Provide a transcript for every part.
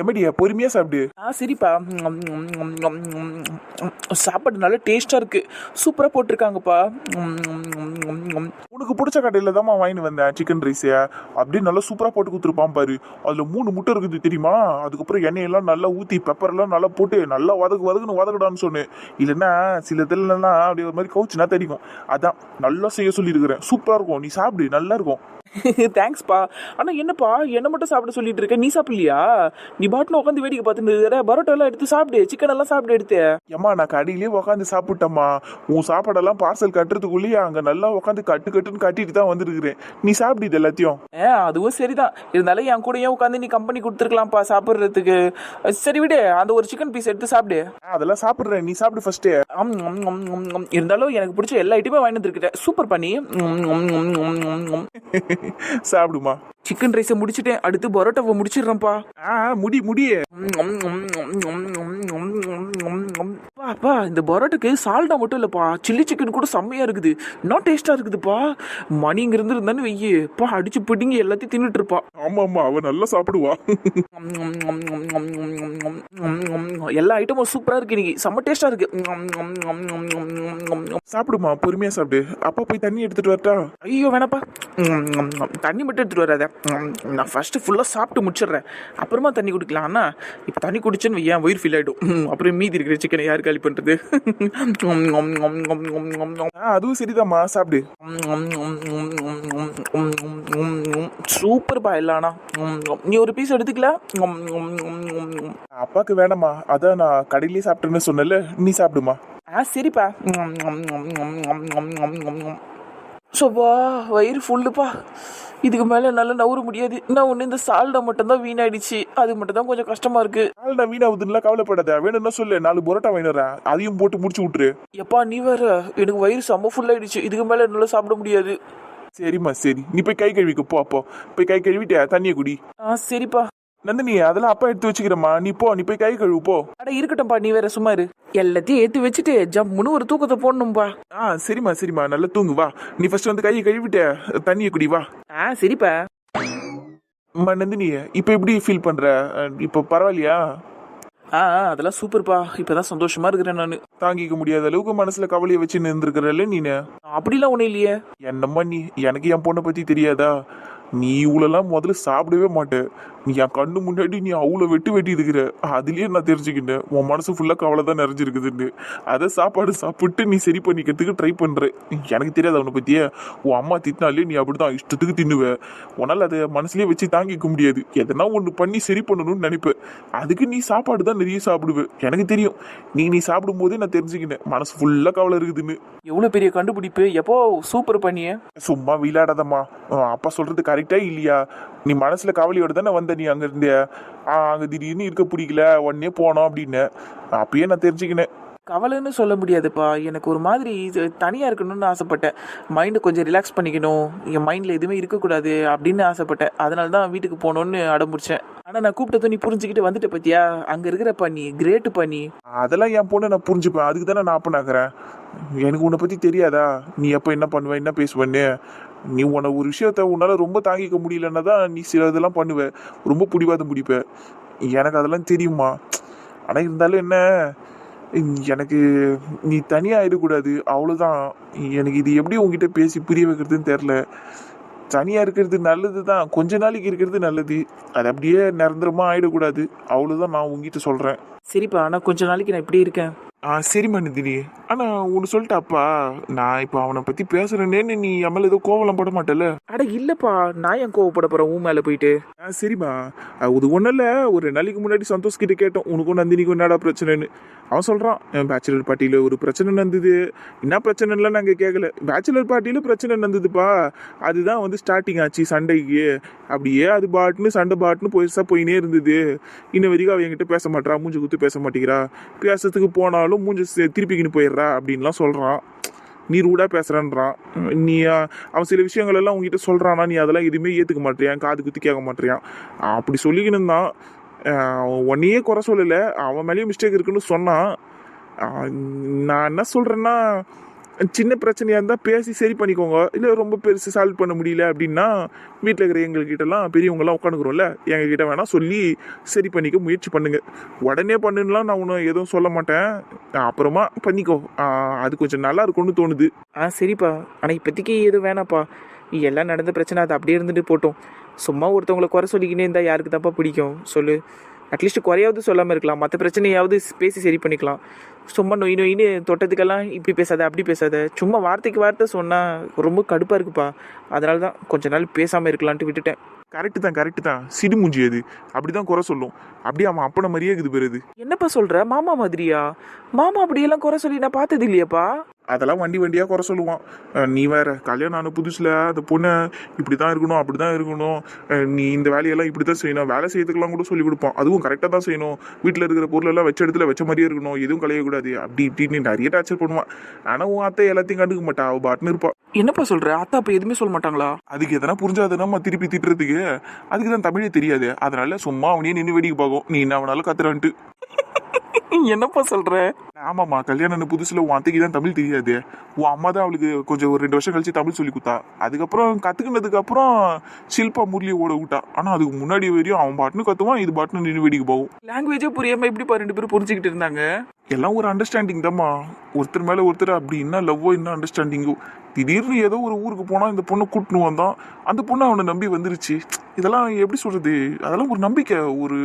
எம்மடியா பொறுமையா சாப்பிடு. ஆ சரிப்பா. சாப்பாடு நல்லா டேஸ்டா இருக்கு. சூப்பரா போட்டிருக்காங்கப்பா. உனக்கு பிடிச்ச கடையில தான் வாங்கிட்டு வந்தேன் சிக்கன் ரைஸ் அப்படியே நல்லா சூப்பரா போட்டு கொடுத்துருப்பான் பாரு. அதுல மூணு முட்டை இருக்குது தெரியுமா? அதுக்கப்புறம் எண்ணெயெல்லாம் நல்லா ஊத்தி பெப்பர் எல்லாம் நல்லா போட்டு நல்லா வதக்கு வதக்குன்னு வதக்கடான்னு சொன்னேன். இல்லைன்னா சில இதுலலாம் அப்படியே ஒரு மாதிரி கவுச்சுனா தெரியும். அதான் நல்லா செய்ய சொல்லியிருக்கிறேன். சூப்பரா இருக்கும். நீ சாப்பிடு நல்லா இருக்கும். தேங்க்ஸ்ப்பா ஆனா என்னப்பா? என்ன மட்டும் சாப்பிட சொல்லிட்டு இருக்க? நீ சாப்பிடலையா? நீ பாட்டுல உட்காந்து வேடிக்கை பார்த்துட்டு பரோட்டா எல்லாம் எடுத்து சாப்பிடு. சிக்கன் எல்லாம் சாப்பிட்டு எடுத்து. ஏம்மா நான் கடையிலே உட்காந்து சாப்பிட்டேம்மா. உன் சாப்பாடெல்லாம் பார்சல் கட்டுறதுக்குள்ளேயே அங்க நல்லா உட்காந்து கட்டு கட்டுன்னு கட்டிட்டு தான் வந்துருக்கிறேன். நீ சாப்பிடு இது எல்லாத்தையும். ஏ அதுவும் சரிதான். இருந்தாலும் என் கூட ஏன் உட்காந்து நீ கம்பெனி கொடுத்துருக்கலாம்ப்பா சாப்பிட்றதுக்கு. சரி விடு. அந்த ஒரு சிக்கன் பீஸ் எடுத்து சாப்பிடு. அதெல்லாம் சாப்பிடுறேன். நீ சாப்பிடு ஃபர்ஸ்ட். இருந்தாலும் எனக்கு பிடிச்ச எல்லா ஐட்டமே வாங்கி வந்துருக்கிட்டேன் சூப்பர் பண்ணி சாப்பிடுமா. சிக்கன் ரைஸை முடிச்சிட்டேன். அடுத்து பரோட்டாவை முடிச்சிடுறேன்ப்பா. ஆ முடி முடி அப்பா, இந்த பரோட்டாக்கு சால்டா மட்டும் இல்லப்பா. சில்லி சிக்கன் கூட செம்மையா இருக்குது. இன்னும் டேஸ்டா இருக்குதுப்பா. மணி இங்க இருந்து இருந்தான்னு வெய்யி பா அடிச்சு பிடிங்க எல்லாத்தையும் தின்னுட்டு இருப்பா. ஆமா ஆமா அவ நல்லா சாப்பிடுவா. எல்லா ஐட்டமும் சூப்பரா இருக்கு இன்னைக்கு. செம்ம டேஸ்டா இருக்கு. சாப்பிடுமா பொறுமையா சாப்பிடு. அப்பா போய் தண்ணி எடுத்துட்டு வரட்டா? ஐயோ வேணாப்பா. தண்ணி மட்டும் எடுத்துட்டு வராத. நான் ஃபர்ஸ்ட் ஃபுல்லா சாப்பிட்டு முடிச்சிடுறேன். அப்புறமா தண்ணி குடிக்கலாம். அண்ணா இப்போ தண்ணி குடிச்சேன்னு ஏன் வயிறு ஃபீல் ஆயிடும். அப்புறம் மீதி இருக்கிற சிக்கனை யார் காலி பண்றது ஆ அதுவும் சரிதாம்மா சாப்பிடு சூப்பர் பா இல்லண்ணா நீ ஒரு பீஸ் எடுத்துக்கல அப்பாக்கு வேணாமா அதான் நான் கடையிலேயே சாப்பிட்டேன்னு சொன்னல நீ சாப்பிடுமா ஆ சரிப்பா சோப்பா வயிறு ஃபுல்லுப்பா இதுக்கு மேலே என்னால் நவர முடியாது. நான் ஒன்று இந்த சால்டை மட்டும்தான் வீணாயிடுச்சு. அது மட்டும் தான் கொஞ்சம் கஷ்டமா இருக்கு. நாள் நான் வீணாகுதுன்னா கவலைப்படாத. வேணும்னா சொல்லு. நாலு பரோட்டா வாங்கி வரேன். அதையும் போட்டு முடிச்சு விட்டுரு. எப்பா நீ வேற. எனக்கு வயிறு செம்ம ஃபுல்லாயிடுச்சு இதுக்கு மேலே என்னால் சாப்பிட முடியாது. சரிம்மா சரி. நீ போய் கை கழுவிக்க. போ அப்போ போய் கை கழுவிட்டு தண்ணியை குடி. ஆ சரிப்பா. நந்தினி அதெல்லாம் அப்பா எடுத்து வச்சுக்கிறேம்மா. நீ போ நீ போய் கை கழுவு போ. அட இருக்கட்டும்ப்பா நீ வேற சும்மா இரு. எல்லாத்தையும் ஏற்றி வச்சுட்டு ஜம்முன்னு ஒரு தூக்கத்தை போடணும்பா. ஆ சரிம்மா சரிம்மா. நல்லா தூங்கு வா. நீ ஃபர்ஸ்ட் வந்து கையை கழுவிட்டு தண்ணியை குடி வா. ஆ சரிப்பா. அம்மா நந்தினி இப்போ எப்படி ஃபீல் பண்ற? இப்போ பரவாயில்லையா? ஆ ஆ, அதெல்லாம் சூப்பர்ப்பா. இப்பதான் சந்தோஷமா இருக்கிறேன் நான். தாங்கிக்க முடியாத அளவுக்கு மனசுல கவலையை வச்சு நின்றுருக்கிறல்ல நீனு. அப்படிலாம் ஒன்றும் இல்லையே. என்னம்மா நீ? எனக்கு என் பொண்ணை பத்தி தெரியாதா? நீ இவ்வளோலாம் முதல்ல சாப்பிடவே மாட்டே. நீ என் கண்ணு முன்னாடி நீ அவ்வளோ வெட்டு வெட்டி இருக்கிற அதுலயே நான் தெரிஞ்சுக்கிட்டேன். உன் மனசு ஃபுல்லாக கவலை தான் நிறைஞ்சிருக்குதுன்னு அதை சாப்பாடு சாப்பிட்டு நீ சரி பண்ணிக்கிறதுக்கு ட்ரை பண்ற. எனக்கு தெரியாது அவனை பத்தியே. உன் அம்மா திட்டினாலே நீ அப்படிதான் இஷ்டத்துக்கு தின்னுவ. உன்னால அதை மனசுலயே வச்சு தாங்கிக்க முடியாது. எதனா ஒன்று பண்ணி சரி பண்ணணும்னு நினைப்ப. அதுக்கு நீ சாப்பாடு தான் நிறைய சாப்பிடுவ. எனக்கு தெரியும். நீ நீ சாப்பிடும் போதே நான் தெரிஞ்சுக்கினேன் மனசு ஃபுல்லாக கவலை இருக்குதுன்னு. எவ்வளோ பெரிய கண்டுபிடிப்பு. எப்போ சூப்பர் பண்ணியே? சும்மா விளையாடாதம்மா. அப்பா சொல்றது கரெக்டா இல்லையா? நீ மனசுல கவலையோட தானே வந்த நீ அங்க இருந்த? அங்க திடீர்னு இருக்க பிடிக்கல உடனே போனோம் அப்படின்னு. அப்பயே நான் தெரிஞ்சுக்கினேன். கவலைன்னு சொல்ல முடியாதுப்பா. எனக்கு ஒரு மாதிரி தனியாக இருக்கணும்னு ஆசைப்பட்டேன். மைண்டை கொஞ்சம் ரிலாக்ஸ் பண்ணிக்கணும். என் மைண்டில் எதுவுமே இருக்கக்கூடாது அப்படின்னு ஆசைப்பட்டேன். அதனால தான் வீட்டுக்கு போகணுன்னு அடம்பிடிச்சேன். ஆனால் நான் கூப்பிட்டதும் நீ புரிஞ்சுக்கிட்டு வந்துட்ட பத்தியா? அங்கே இருக்கிற பண்ணி கிரேட்டு பண்ணி அதெல்லாம் என் பொண்ணை நான் புரிஞ்சுப்பேன். அதுக்கு தானே நான் அப்பனாக்குறேன் எனக்கு உன்னை பத்தி தெரியாதா? நீ எப்போ என்ன பண்ணுவ என்ன பேசுவேன்னு? நீ உன்னை ஒரு விஷயத்த உன்னால் ரொம்ப தாங்கிக்க முடியலன்னா தான் நீ சில இதெல்லாம் பண்ணுவ. ரொம்ப பிடிவாதம் பிடிப்ப. எனக்கு அதெல்லாம் தெரியுமா ஆனால் இருந்தாலும் என்ன? எனக்கு நீ தனியாக ஆயிடக்கூடாது. அவ்வளோதான் எனக்கு இது எப்படி உங்ககிட்ட பேசி புரிய வைக்கிறதுன்னு தெரில தனியாக இருக்கிறது நல்லது தான். கொஞ்ச நாளைக்கு இருக்கிறது நல்லது. அது அப்படியே நிரந்தரமாக ஆகிடக்கூடாது அவ்வளோதான் நான் உங்ககிட்ட சொல்கிறேன் சரிப்பா ஆனால் கொஞ்ச நாளைக்கு நான் இப்படி இருக்கேன். ஆ சரி மனிதினி. ஆனா ஒன்று சொல்லிட்டாப்பா. நான் இப்போ அவனை பத்தி பேசுறேனேன்னு நீ என் மேல ஏதோ கோவலம் பட மாட்டல அட இல்லைப்பா. நான் ஏன் கோவப்பட போகிறேன் ஊ மேலே போயிட்டு. ஆ சரிம்மா. அது ஒன்றும் இல்லை. ஒரு நாளைக்கு முன்னாடி சந்தோஷ் கிட்ட கேட்டோம். உனக்கும் நந்தினிக்கும் என்னடா பிரச்சனைன்னு. அவன் சொல்கிறான் பேச்சுலர் பார்ட்டியில் ஒரு பிரச்சனை நடந்தது. என்ன பிரச்சனைலாம் நாங்கள் கேட்கல பேச்சுலர் பார்ட்டியில் பிரச்சனை நடந்ததுப்பா. அதுதான் வந்து ஸ்டார்டிங் ஆச்சு சண்டைக்கு. அப்படியே அது பாட்டுன்னு சண்டை பாட்டுன்னு போயிடுச்சா போயினே இருந்தது. இன்ன வரைக்கும் அவன் என்கிட்ட பேச மாட்டா மூஞ்சி குத்து பேச மாட்டேங்கிறா. பேசுறதுக்கு போனாலும் மூஞ்சி திருப்பிக்கின்னு போயிடுறா அப்படின்லாம் சொல்கிறான் நீ ரூடாக பேசுகிறேன்றான் நீ அவன் சில விஷயங்கள் எல்லாம் உங்ககிட்ட சொல்கிறானா நீ அதெல்லாம் எதுவுமே ஏற்றுக்க மாட்டேறியான் காது குத்தி கேட்க மாட்டேறியான் அப்படி சொல்லிக்கணும் தான் உன்னையே குறை சொல்லலை. அவன் மேலேயும் மிஸ்டேக் இருக்குன்னு சொன்னான். நான் என்ன சொல்கிறேன்னா சின்ன பிரச்சனையாக இருந்தால் பேசி சரி பண்ணிக்கோங்க. இல்லை ரொம்ப பெருசு சால்வ் பண்ண முடியல அப்படின்னா வீட்டில் இருக்கிற எங்கள்கிட்டலாம் பெரியவங்கலாம் உட்காந்துக்குறோம்ல எங்ககிட்ட வேணால் சொல்லி சரி பண்ணிக்க முயற்சி பண்ணுங்கள் உடனே பண்ணுலாம் நான் ஒன்றும் எதுவும் சொல்ல மாட்டேன். அப்புறமா பண்ணிக்கோ. அது கொஞ்சம் நல்லா இருக்கும்னு தோணுது. ஆ சரிப்பா. ஆனால் இப்போதைக்கு எதுவும் வேணாப்பா எல்லாம் நடந்த பிரச்சனை அது அப்படியே இருந்துட்டு போட்டோம். சும்மா ஒருத்தவங்களை குறை சொல்லிக்கினே இருந்தால் யாருக்கு தான்ப்பா பிடிக்கும்? சொல்லு. அட்லீஸ்ட் குறையாவது சொல்லாமல் இருக்கலாம். மற்ற பிரச்சனையாவது பேசி சரி பண்ணிக்கலாம். சும்மா நொய் நொயின்னு தொட்டதுக்கெல்லாம் இப்படி பேசாத அப்படி பேசாத. சும்மா வார்த்தைக்கு வார்த்தை சொன்னால் ரொம்ப கடுப்பாக இருக்குப்பா. அதனால தான் கொஞ்ச நாள் பேசாமல் இருக்கலான்ட்டு விட்டுட்டேன். கரெக்டு தான் கரெக்டு தான். சிடு மூஞ்சி அது. அப்படி தான் குறை சொல்லும். அப்படியே அவன் அப்பனை மாதிரியே இருக்குது பெறுது என்னப்பா சொல்கிற மாமா மாதிரியா? மாமா அப்படியெல்லாம் குறை சொல்லி நான் பார்த்தது இல்லையாப்பா. அதெல்லாம் வண்டி வண்டியாக குறை சொல்லுவான். நீ வேற கல்யாணம் ஆன புதுசில் அந்த பொண்ணை இப்படி தான் இருக்கணும் அப்படி தான் இருக்கணும் நீ இந்த வேலையெல்லாம் இப்படி தான் செய்யணும். வேலை செய்யறதுக்கெல்லாம் கூட சொல்லி கொடுப்பான். அதுவும் கரெக்டாக தான் செய்யணும். வீட்டில் இருக்கிற பொருளெல்லாம் வச்ச இடத்துல வச்ச மாதிரியே இருக்கணும். எதுவும் களையக்கூடாது. அப்படி இப்படின்னு நிறைய டார்ச்சர் பண்ணுவான். ஆனால் உன் அத்தை எல்லாத்தையும் கண்டுக்க மாட்டா. அவள் பாட்டுன்னு இருப்பா. என்னப்பா சொல்கிற அத்தா அப்போ எதுவுமே சொல்ல மாட்டாங்களா? அதுக்கு எதனா புரிஞ்சாதுன்னா திருப்பி திட்டுறதுக்கு? அதுக்கு தான் தமிழே தெரியாது. அதனால சும்மா அவனையே நின்று வேடிக்கை பார்க்கும். நீ என்ன வேணாலும் கத்துறான்ட்டு. என்னப்பா சொல்கிற ஆமாம்மா கல்யாணம் புதுசுல உன் அத்தைக்கு தான் தமிழ் தெரியாது. உன் அம்மா தான் அவளுக்கு கொஞ்சம் ஒரு ரெண்டு வருஷம் கழிச்சு தமிழ் சொல்லி கொடுத்தா. அதுக்கப்புறம் கத்துக்கினதுக்கு அப்புறம் ஷில்பா முரளியை ஓட விட்டா. ஆனா அதுக்கு முன்னாடி வரையும் அவன் பாட்டுன்னு கத்துவான் இது பாட்டுன்னு நின்று வேடிக்கை போகும் லாங்குவேஜே புரியாமல் எப்படிப்பா ரெண்டு பேரும் புரிஞ்சுக்கிட்டு இருந்தாங்க? எல்லாம் ஒரு அண்டர்ஸ்டாண்டிங் தாம்மா. ஒருத்தர் மேல ஒருத்தர் அப்படி என்ன லவ்வோ என்ன அண்டர்ஸ்டாண்டிங்கோ திடீர்னு ஏதோ ஒரு ஊருக்கு போனா இந்த பொண்ணை கூட்டின்னு வந்தான். அந்த பொண்ணு அவனை நம்பி வந்துருச்சு. இதெல்லாம் எப்படி சொல்றது? அதெல்லாம் ஒரு நம்பிக்கை ஒரு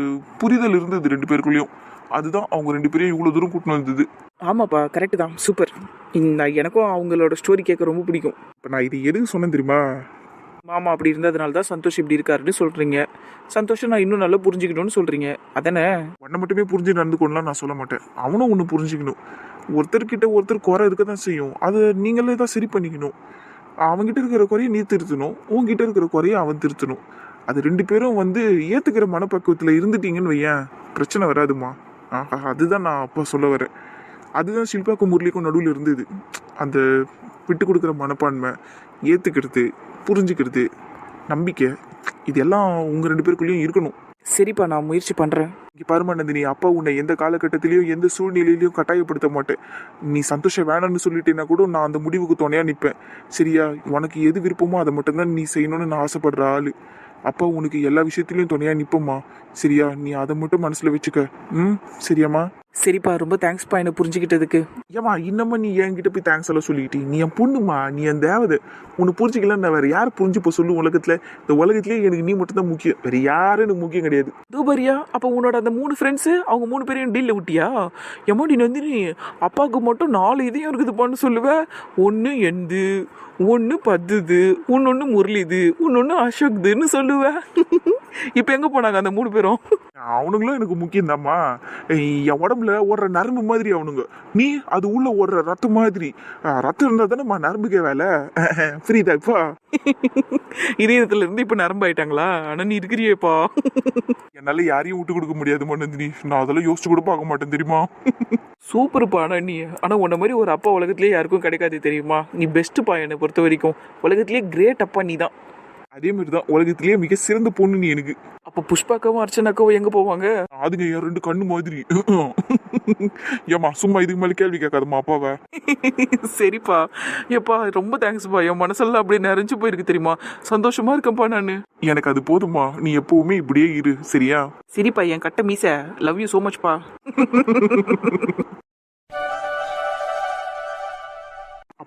புரிதல் இருந்தது ரெண்டு பேருக்குள்ளேயும். அதுதான் அவங்க ரெண்டு பேரையும் இவ்வளவு தூரம் கூட்டின்னு வந்தது. ஆமாப்பா கரெக்டு தான். சூப்பர் நான் எனக்கும் அவங்களோட ஸ்டோரி கேட்க ரொம்ப பிடிக்கும். இப்போ நான் இது எதுக்கு சொன்னேன் தெரியுமா? மாமா அப்படி இருந்ததுனால தான் சந்தோஷ் இப்படி இருக்காருன்னு சொல்கிறீங்க சந்தோஷம் நான் இன்னும் நல்லா புரிஞ்சுக்கணும்னு சொல்கிறீங்க அதானே? உன்னை மட்டுமே புரிஞ்சு நடந்துக்கணும்லாம் நான் சொல்ல மாட்டேன். அவனும் ஒன்று புரிஞ்சுக்கணும். ஒருத்தர்கிட்ட ஒருத்தர் குறை இருக்க தான் செய்யும். அதை நீங்களே தான் சரி பண்ணிக்கணும். அவன்கிட்ட இருக்கிற குறையை நீ திருத்தணும். உன்கிட்ட இருக்கிற குறையை அவன் திருத்தணும். அது ரெண்டு பேரும் வந்து ஏற்றுக்கிற மனப்பக்குவத்தில் இருந்துட்டீங்கன்னு வையேன். பிரச்சனை வராதுமா ஆஹா, அதுதான் நான் அப்போ சொல்ல வரேன். அதுதான் ஷில்பாக்கும் முரளிக்கும் நடுவில் இருந்தது. அந்த விட்டு கொடுக்குற மனப்பான்மை ஏற்றுக்கிறது புரிஞ்சுக்கிறது நம்பிக்கை இதெல்லாம் உங்கள் ரெண்டு பேருக்குள்ளேயும் இருக்கணும். சரிப்பா நான் முயற்சி பண்ணுறேன் இங்க பாருமா நந்தினி அப்பா உன்னை எந்த காலகட்டத்திலயும் எந்த சூழ்நிலையிலயும் கட்டாயப்படுத்த மாட்டேன். நீ சந்தோஷம் வேணாம்னு சொல்லிட்டேன்னா கூட நான் அந்த முடிவுக்கு துணையா நிற்பேன் சரியா? உனக்கு எது விருப்பமோ அதை மட்டும்தான் நீ செய்யணும்னு நான் ஆசைப்படுற ஆளு. அப்பா உனக்கு எல்லா விஷயத்திலயும் துணையா நிப்பம்மா. சரியா? நீ அதை மட்டும் மனசுல வச்சுக்க. ம்? சரியாம்மா? சரிப்பா ரொம்ப தேங்க்ஸ்ப்பா என்னை புரிஞ்சுக்கிட்டதுக்கு. ஏமா இன்னமா நீ என்கிட்ட போய் தேங்க்ஸ் எல்லாம் சொல்லிக்கிட்டே நீ என் பொண்ணுமா நீ என் தேவதை. உன்னை புரிஞ்சுக்கலாம் நான் வேற யார் புரிஞ்சுப்போ சொல்லு உலகத்துல. இந்த உலகத்திலேயே எனக்கு நீ மட்டும் தான் முக்கியம். வேற யாரும் எனக்கு முக்கியம் கிடையாது. தூபரியா அப்போ உன்னோட அந்த மூணு ஃப்ரெண்ட்ஸு அவங்க மூணு பேரையும் டீலில் விட்டியா எம்மா நீ வந்து நீ அப்பாவுக்கு மட்டும் நாலு இதையும் இருக்குதுப்பான்னு சொல்லுவேன் ஒன்று எந்து. ஒன்று பத்துது இன்னொன்று முரளிது இன்னொன்று அசோக்துன்னு சொல்லுவேன் இப்போ எங்கே போனாங்க அந்த மூணு பேரும்? அவனுங்களும் எனக்கு முக்கியம் தாம்மா என் உடம்புல ஓடுற நரம்பு மாதிரி அவனுங்க. நீ அது உள்ள ஓடுற ரத்தம் மாதிரி. ரத்தம் இருந்தா தானேம்மா நரம்புக்கே வேலை. புரியுதா இப்போ இதயத்துல இருந்து இப்போ நரம்பாயிட்டாங்களா? ஆனால் நீ இருக்கிறியேப்பா. என்னால யாரையும் விட்டு கொடுக்க முடியாது நந்தினி நான் அதெல்லாம் யோசிச்சு கூட பார்க்க மாட்டேன் தெரியுமா? சூப்பர்ப்பா ஆனால் நீ ஆனால் உன்ன மாதிரி ஒரு அப்பா உலகத்துலேயே யாருக்கும் கிடைக்காது தெரியுமா? நீ பெஸ்ட்டுப்பா என்னை பொறுத்த வரைக்கும் உலகத்துலேயே கிரேட் அப்பா நீ தான் அதே மாதிரி தான் உலகத்திலேயே மிக சிறந்த பொண்ணு நீ எனக்கு. அப்போ புஷ்பாக்காவும் அர்ச்சனாக்காவும் எங்கே போவாங்க? அதுங்க என் ரெண்டு கண்ணு மாதிரி. ஏமா சும்மா இதுக்கு மேல கேள்வி கேட்காதம்மா அப்பாவை. சரிப்பா. ஏப்பா ரொம்ப தேங்க்ஸ்ப்பா என் மனசெல்லாம் அப்படியே நிறைஞ்சு போயிருக்கு தெரியுமா? சந்தோஷமா இருக்கேன்ப்பா நான். எனக்கு அது போதுமா நீ எப்பவுமே இப்படியே இரு சரியா? சரிப்பா என் கட்ட மீச. லவ் யூ ஸோ மச்ப்பா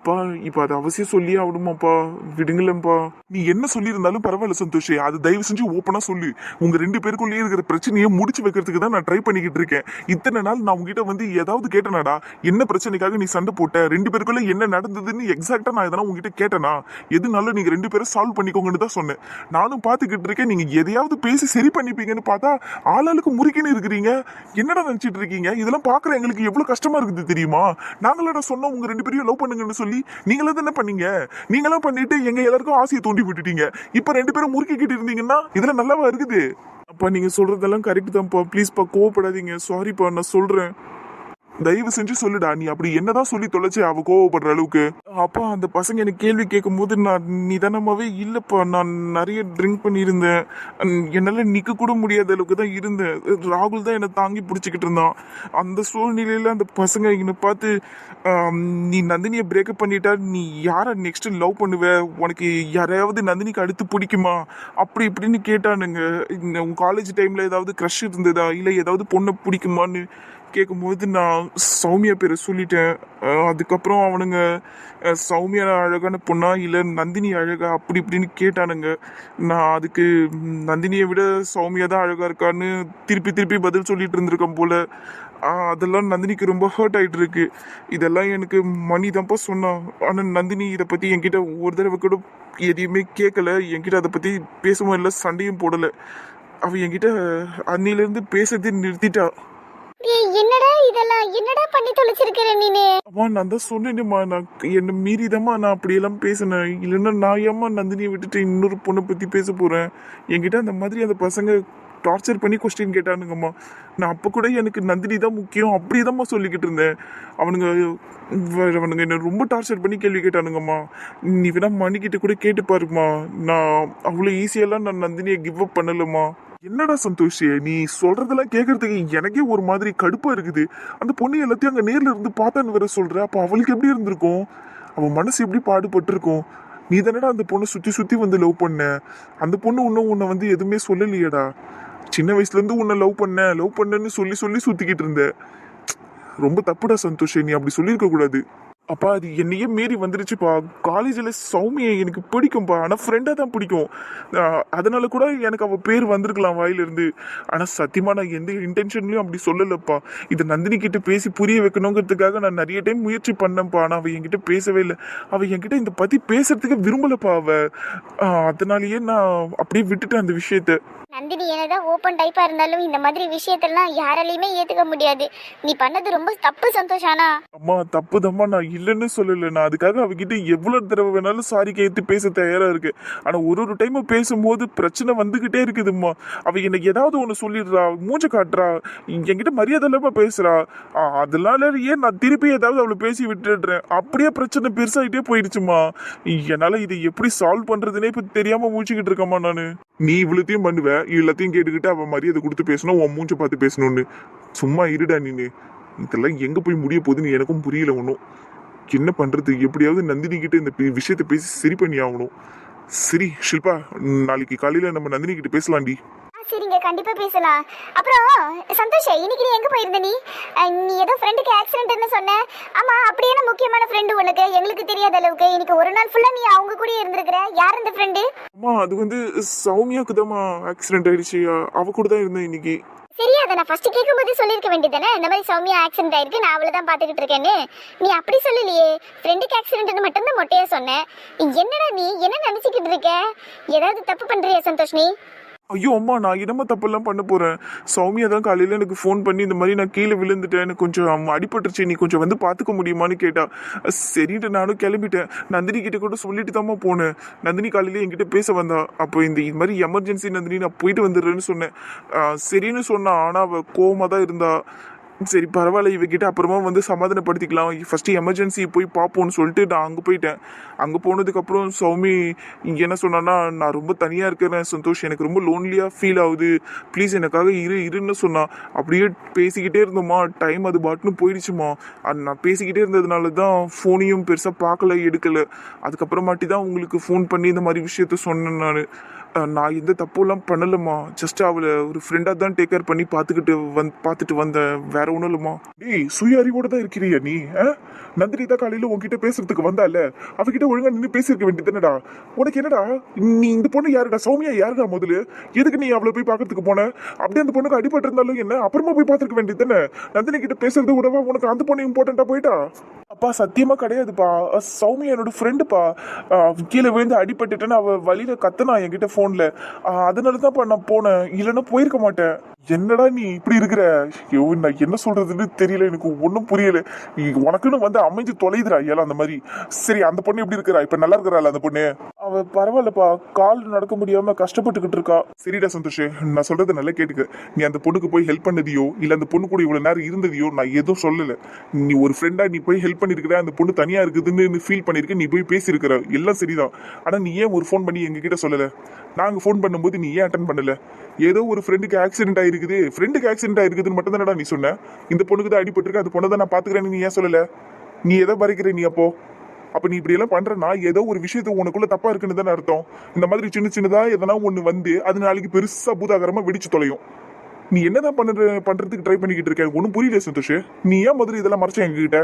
அப்பா இப்ப அது அவசியம் சொல்லியே ஆகணுமாப்பா? விடுங்களேன்ப்பா. நீ என்ன சொல்லியிருந்தாலும் பரவாயில்ல சந்தோஷ். அது தயவு செஞ்சு ஓப்பனா சொல்லு. உங்க ரெண்டு பேருக்குள்ளேயே இருக்கிற பிரச்சனையை முடிச்சு வைக்கிறதுக்கு தான் நான் ட்ரை பண்ணிக்கிட்டு இருக்கேன். இத்தனை நாள் நான் உங்ககிட்ட வந்து ஏதாவது கேட்டனாடா? என்ன பிரச்சனைக்காக நீ சண்டை போட்ட? ரெண்டு பேருக்குள்ள என்ன நடந்ததுன்னு எக்ஸாக்டா நான் எதனா உங்ககிட்ட கேட்டனா? எதுனாலும் நீங்க ரெண்டு பேரும் சால்வ் பண்ணிக்கோங்கன்னு தான் சொன்னேன். நானும் பார்த்துக்கிட்டு இருக்கேன். நீங்க எதையாவது பேசி சரி பண்ணிப்பீங்கன்னு பார்த்தா ஆளாளுக்கு முறுக்கின்னு இருக்கிறீங்க. என்னடா நினைச்சிட்டு இருக்கீங்க? இதெல்லாம் பாக்குற எங்களுக்கு எவ்வளவு கஷ்டமா இருக்குது தெரியுமா? நாங்களடா சொன்னோம் உங்க ரெண்டு பேரையும் லவ் பண்ணுங்கன்னு சொல்லி. நீங்களே தானே பண்ணீங்க? நீங்களா பண்ணிட்டு எங்க எல்லாருக்கும் ஆசையை தூண்டி விட்டுட்டீங்க. இப்ப ரெண்டு பேரும் முறுக்கிக்கிட்டு இருந்தீங்கன்னா இதுல நல்லாவா இருக்குது? அப்பா நீங்க சொல்றதெல்லாம் கரெக்ட் தான்ப்பா. ப்ளீஸ்ப்பா கோவப்படாதீங்க. சாரிப்பா நான் சொல்றேன். தயவு செஞ்சு சொல்லுடா நீ அப்படி என்னதான் சொல்லி தொலைச்சி அவ கோவப்படுற அளவுக்கு. அப்பா அந்த பசங்க எனக்கு கேள்வி கேட்கும் போது நான் நிதானமாவே இல்லப்பா நான் நிறைய ட்ரிங்க் பண்ணியிருந்தேன். என்னால நிக்க கூட முடியாத அளவுக்கு தான் இருந்தேன். ராகுல் தான் என்னை தாங்கி பிடிச்சிக்கிட்டு இருந்தான். அந்த சூழ்நிலையில அந்த பசங்க என்னை பார்த்து நீ நந்தினியை பிரேக்கப் பண்ணிட்டா நீ யாரை நெக்ஸ்ட் லவ் பண்ணுவ? உனக்கு யாரையாவது நந்தினிக்கு அடுத்து பிடிக்குமா? அப்படி இப்படின்னு கேட்டானுங்க. உன் காலேஜ் டைம்ல ஏதாவது க்ரஷ் இருந்ததா? இல்லை ஏதாவது பொண்ணை பிடிக்குமான்னு கேட்கும்போது நான் சௌமியா பேரை சொல்லிட்டேன். அதுக்கப்புறம் அவனுங்க சௌமியா அழகான பொண்ணா இல்லை நந்தினி அழகா அப்படி இப்படின்னு கேட்டானுங்க. நான் அதுக்கு நந்தினியை விட சௌமியா தான் அழகா இருக்கான்னு திருப்பி திருப்பி பதில் சொல்லிட்டு இருந்திருக்கேன் போல. அதெல்லாம் நந்தினிக்கு ரொம்ப ஹர்ட் ஆகிட்டு இருக்கு. இதெல்லாம் எனக்கு மணி தான்ப்பா சொன்னான் ஆனால் நந்தினி இதை பற்றி என்கிட்ட ஒரு தடவை கூட எதையுமே கேட்கல என்கிட்ட அதை பற்றி பேசவும் இல்லை சண்டையும் போடலை. அவள் என்கிட்ட அன்னிலேருந்து பேசுறதே நிறுத்திட்டா. ஏய், என்னடா இதெல்லாம்? என்னடா பண்ணி தொலைச்சிருக்கிற நீனே? அம்மா நான் தான் சொன்னேன்மா நான் என்னை மீறிதாம்மா நான் அப்படியெல்லாம் பேசினேன். இல்லைன்னா நான் ஏம்மா நந்தினியை விட்டுட்டு இன்னொரு பொண்ணை பற்றி பேச போகிறேன் என்கிட்ட அந்த மாதிரி அந்த பசங்க டார்ச்சர் பண்ணி கொஸ்டின் கேட்டானுங்கம்மா. நான் அப்போ கூட எனக்கு நந்தினி தான் முக்கியம் அப்படிதாம்மா சொல்லிக்கிட்டு இருந்தேன். அவனுங்க அவனுங்க என்ன ரொம்ப டார்ச்சர் பண்ணி கேள்வி கேட்டானுங்கம்மா. நீ வேணா மணிக்கிட்ட கூட கேட்டு பாருமா நான் அவ்வளோ ஈஸியெல்லாம் நான் நந்தினியை கிவ் அப் பண்ணலம்மா. என்னடா சந்தோஷ் நீ சொல்றதெல்லாம் கேட்கறதுக்கு எனக்கே ஒரு மாதிரி கடுப்பா இருக்குது. அந்த பொண்ணு எல்லாத்தையும் அங்கே நேரில் இருந்து பார்த்தான்னு வேற சொல்ற. அப்போ அவளுக்கு எப்படி இருந்திருக்கும்? அவன் மனசு எப்படி பாடுபட்டிருக்கும்? நீ தானடா அந்த பொண்ணை சுற்றி சுற்றி வந்து லவ் பண்ண. அந்த பொண்ணு இன்னும் உன்னை வந்து எதுவுமே சொல்லலையேடா. சின்ன வயசுலேருந்து உன்னை லவ் பண்ணேன் லவ் பண்ணேன்னு சொல்லி சொல்லி சுற்றிக்கிட்டு இருந்த ரொம்ப தப்புடா சந்தோஷ் நீ அப்படி சொல்லியிருக்க கூடாது. அப்பா அது என்னையே மீறி வந்துருச்சுப்பா. காலேஜில் சௌமியை எனக்கு பிடிக்கும்ப்பா ஆனால் ஃப்ரெண்டாக தான் பிடிக்கும். அதனால கூட எனக்கு அவள் பேர் வந்திருக்கலாம் வாயிலிருந்து. ஆனால் சத்தியமாக நான் எந்த இன்டென்ஷன்லையும் அப்படி சொல்லலைப்பா. இது நந்தினி கிட்ட பேசி புரிய வைக்கணுங்கிறதுக்காக நான் நிறைய டைம் முயற்சி பண்ணேன்ப்பா. ஆனால் அவள் என்கிட்ட பேசவே இல்லை. அவள் என்கிட்ட இந்த பற்றி பேசுறதுக்கு விரும்பலப்பா அவள் அதனாலேயே நான் அப்படியே விட்டுட்டேன் அந்த விஷயத்தை. நந்தினி என்னதான் ஓப்பன் டைப்பா இருந்தாலும் இந்த மாதிரி விஷயத்தெல்லாம் யாராலையுமே ஏத்துக்க முடியாது. நீ பண்ணது ரொம்ப தப்பு சந்தோஷானா அம்மா தப்புதம்மா நான் இல்லைன்னு சொல்லலை. நான் அதுக்காக அவகிட்ட எவ்வளோ தடவை வேணாலும் சாரி கேட்டு பேச தயாரா இருக்கு ஆனா ஒரு ஒரு டைம் பேசும்போது பிரச்சனை வந்துகிட்டே இருக்குதும்மா. அவ எனக்கு ஏதாவது ஒன்று சொல்லிடுறா மூஞ்ச காட்டுறா என்கிட்ட மரியாதை இல்லாம பேசுறா. ஆ, அதனால ஏன் நான் திருப்பி ஏதாவது அவளை பேசி விட்டுடுறேன்? அப்படியே பிரச்சனை பெருசாயிட்டே போயிடுச்சுமா என்னால இதை எப்படி சால்வ் பண்றதுனே இப்ப தெரியாம மூச்சுக்கிட்டு இருக்கேம்மா நானு. நீ இவ்வளத்தையும் பண்ணுவ எல்லாத்தையும் கேட்டுக்கிட்டு அவன் மரியாதை கொடுத்து பேசணும் உன் மூஞ்ச பார்த்து பேசணும்னு. சும்மா இருடா நீனு. இதெல்லாம் எங்க போய் முடிய போகுதுன்னு எனக்கும் புரியல ஒன்றும் என்ன பண்றது? எப்படியாவது நந்தினி கிட்ட இந்த பே- விஷயத்தை பேசி சரி பண்ணி ஆகணும் சரி ஷில்பா நாளைக்கு காலையில நம்ம நந்தினி கிட்ட பேசலாம்டி. சரிங்க கண்டிப்பா பேசலாம். அப்புறம் சந்தோஷ் இன்னைக்கு நீ எங்க போயிருந்த நீ? நீ ஏதோ ஃப்ரெண்டுக்கு ஆக்சிடென்ட்னு சொன்ன. ஆமா அப்படி என்ன முக்கியமான ஃப்ரெண்டு உனக்கு? எங்களுக்கு தெரியாத அளவுக்கு. இன்னைக்கு ஒரு நாள் ஃபுல்லா நீ அவங்க கூட இருந்திருக்கிற. யார் அந்த ஃப்ரெண்டு அம்மா அது வந்து சௌமியாக்கு தான்மா ஆக்சிடென்ட் ஆயிடுச்சு அவ கூட தான் இருந்தேன் இன்னைக்கு. சரி அதை நான் ஃபர்ஸ்ட் கேட்கும்போது சொல்லியிருக்க வேண்டியதானே இந்த மாதிரி சௌமியா ஆக்சிடென்ட் ஆயிருக்கு. நான் அவளை தான் பார்த்துக்கிட்டு இருக்கேன்னு. நீ அப்படி சொல்லலையே. ஃப்ரெண்டுக்கு ஆக்சிடென்ட்னு மட்டும்தான் மொட்டையா சொன்னேன் என்னடா நீ? என்ன நினச்சிக்கிட்டு இருக்க? ஏதாவது தப்பு பண்றியா சந்தோஷ் நீ? ஐயோ அம்மா நான் என்னம்மா தப்பெல்லாம் பண்ண போறேன்? சௌமியா தான் காலையில எனக்கு ஃபோன் பண்ணி இந்த மாதிரி நான் கீழே விழுந்துட்டேன். எனக்கு கொஞ்சம் அடிபட்டுருச்சு. நீ கொஞ்சம் வந்து பாத்துக்க முடியுமான்னு கேட்டா சரின்ட்டு நானும் கிளம்பிட்டேன். நந்தினி கிட்ட கூட சொல்லிட்டு தாம்மா போனேன். நந்தினி காலையில என்கிட்ட பேச வந்தா அப்போ இந்த இது மாதிரி எமர்ஜென்சி நந்தினி நான் போயிட்டு வந்துடுறேன்னு சொன்னேன். சரின்னு சொன்னா ஆனா அவ கோவமாக தான் இருந்தா. சரி பரவாயில்ல இவகிட்ட அப்புறமா வந்து சமாதானப்படுத்திக்கலாம். ஃபஸ்ட்டு எமர்ஜென்சி போய் பார்ப்போம்னு சொல்லிட்டு நான் அங்கே போயிட்டேன். அங்கே போனதுக்கப்புறம் சௌமி இங்கே என்ன சொன்னான்னா நான் ரொம்ப தனியாக இருக்கிறேன் சந்தோஷ். எனக்கு ரொம்ப லோன்லியாக ஃபீல் ஆகுது. ப்ளீஸ் எனக்காக இரு இருன்னு சொன்னான் அப்படியே பேசிக்கிட்டே இருந்தோமா. டைம் அது பாட்டுன்னு போயிடுச்சுமா. அது நான் பேசிக்கிட்டே இருந்ததுனால தான் ஃபோனையும் பெருசாக பார்க்கல எடுக்கலை. அதுக்கப்புறமாட்டி தான் உங்களுக்கு ஃபோன் பண்ணி இந்த மாதிரி விஷயத்த சொன்னேன் நான். நான் எந்த தப்புலாம் பண்ணலம்மா. ஜஸ்ட் அவளை ஒரு ஃப்ரெண்டாக தான் டேக் கேர் பண்ணி பார்த்துக்கிட்டு வந் பார்த்துட்டு வந்தேன் வேற ஒன்றும் இல்லைம்மா. டேய் சுய அறிவோட தான் இருக்கிறியா நீ நந்தினி தான் காலையில் உங்ககிட்ட பேசுறதுக்கு வந்தால அவகிட்ட ஒழுங்காக நின்று பேசியிருக்க வேண்டியதுனடா உனக்கு என்னடா நீ இந்த பொண்ணு யாருடா? சௌமியா யாருடா முதல்ல? எதுக்கு நீ அவளை போய் பார்க்கறதுக்கு போன? அப்படியே அந்த பொண்ணுக்கு அடிபட்டு இருந்தாலும் என்ன? அப்புறமா போய் பார்த்துருக்க வேண்டியது தானே? நந்தினி கிட்ட பேசுறது விடவா? உனக்கு அந்த பொண்ணு இம்பார்ட்டண்ட்டாக போயிட்டா? அப்பா சத்தியமா கிடையாதுப்பா. சௌமியா என்னோட ஃப்ரெண்டுப்பா கீழே விழுந்து அடிபட்டுட்டேன்னு அவள் வழியில கத்தனா என்கிட்ட போன்ல. அதனால தான்ப்பா நான் போனேன். இல்லைன்னா போயிருக்க மாட்டேன். என்னடா நீ இப்படி இருக்கிற? ஐயோ நான் என்ன சொல்றதுன்னு தெரியல. எனக்கு ஒன்றும் புரியல. நீ உனக்குன்னு வந்து அமைஞ்சு தொலைதுடா ஏலாம் அந்த மாதிரி. சரி அந்த பொண்ணு எப்படி இருக்கிறா? இப்ப நல்லா இருக்கிறாள் அந்த பொண்ணு? அவ பரவாயில்லப்பா. கால் நடக்க முடியாம கஷ்டப்பட்டுக்கிட்டு இருக்கா. சரிடா சந்தோஷ் நான் சொல்றத நல்லா கேட்டுக்க. நீ அந்த பொண்ணுக்கு போய் ஹெல்ப் பண்ணதையோ இல்ல அந்த பொண்ணு கூட இவ்வளவு நேரம் இருந்ததையோ நான் எதுவும் சொல்லல. நீ ஒரு ஃப்ரெண்டா நீ போய் ஹெல்ப் பண்ணிருக்கிற அந்த பொண்ணு தனியா இருக்குதுன்னு ஃபீல் பண்ணிருக்க நீ போய் பேசியிருக்கிற. எல்லாம் சரிதான். ஆனா நீ ஏன் ஒரு ஃபோன் பண்ணி எங்ககிட்ட சொல்லலை சொல்லல? நாங்கள் ஃபோன் பண்ணும்போது நீ ஏன் அட்டன் பண்ணல? ஏதோ ஒரு ஃப்ரெண்டுக்கு ஆக்சிடென்ட் ஆயிருக்குது. ஃப்ரெண்டுக்கு ஆக்சிடென்ட் ஆயிருக்குதுன்னு மட்டும் தானடா நீ சொன்ன? இந்த பொண்ணுக்கு தான் அடிபட்டிருக்கு அந்த பொண்ணை தான் நான் பார்த்துக்கிறேன் நீ ஏன் சொல்லலை? நீ எதை பறிக்கிற நீ அப்போ? அப்போ நீ இப்படியெல்லாம் எல்லாம் ஏதோ ஒரு விஷயத்த உனக்குள்ள தப்பாக இருக்குன்னு தானே அர்த்தம். இந்த மாதிரி சின்ன சின்னதாக எதனா ஒன்று வந்து அது நாளைக்கு பெருசாக பூதாகரமாக வெடிச்சு தொலையும். நீ என்னதான் பண்ணுற பண்றதுக்கு ட்ரை பண்ணிக்கிட்டு இருக்க? ஒன்றும் புரியல சந்தோஷ். நீ ஏன் மதுரை இதெல்லாம் மறைச்ச எங்ககிட்ட?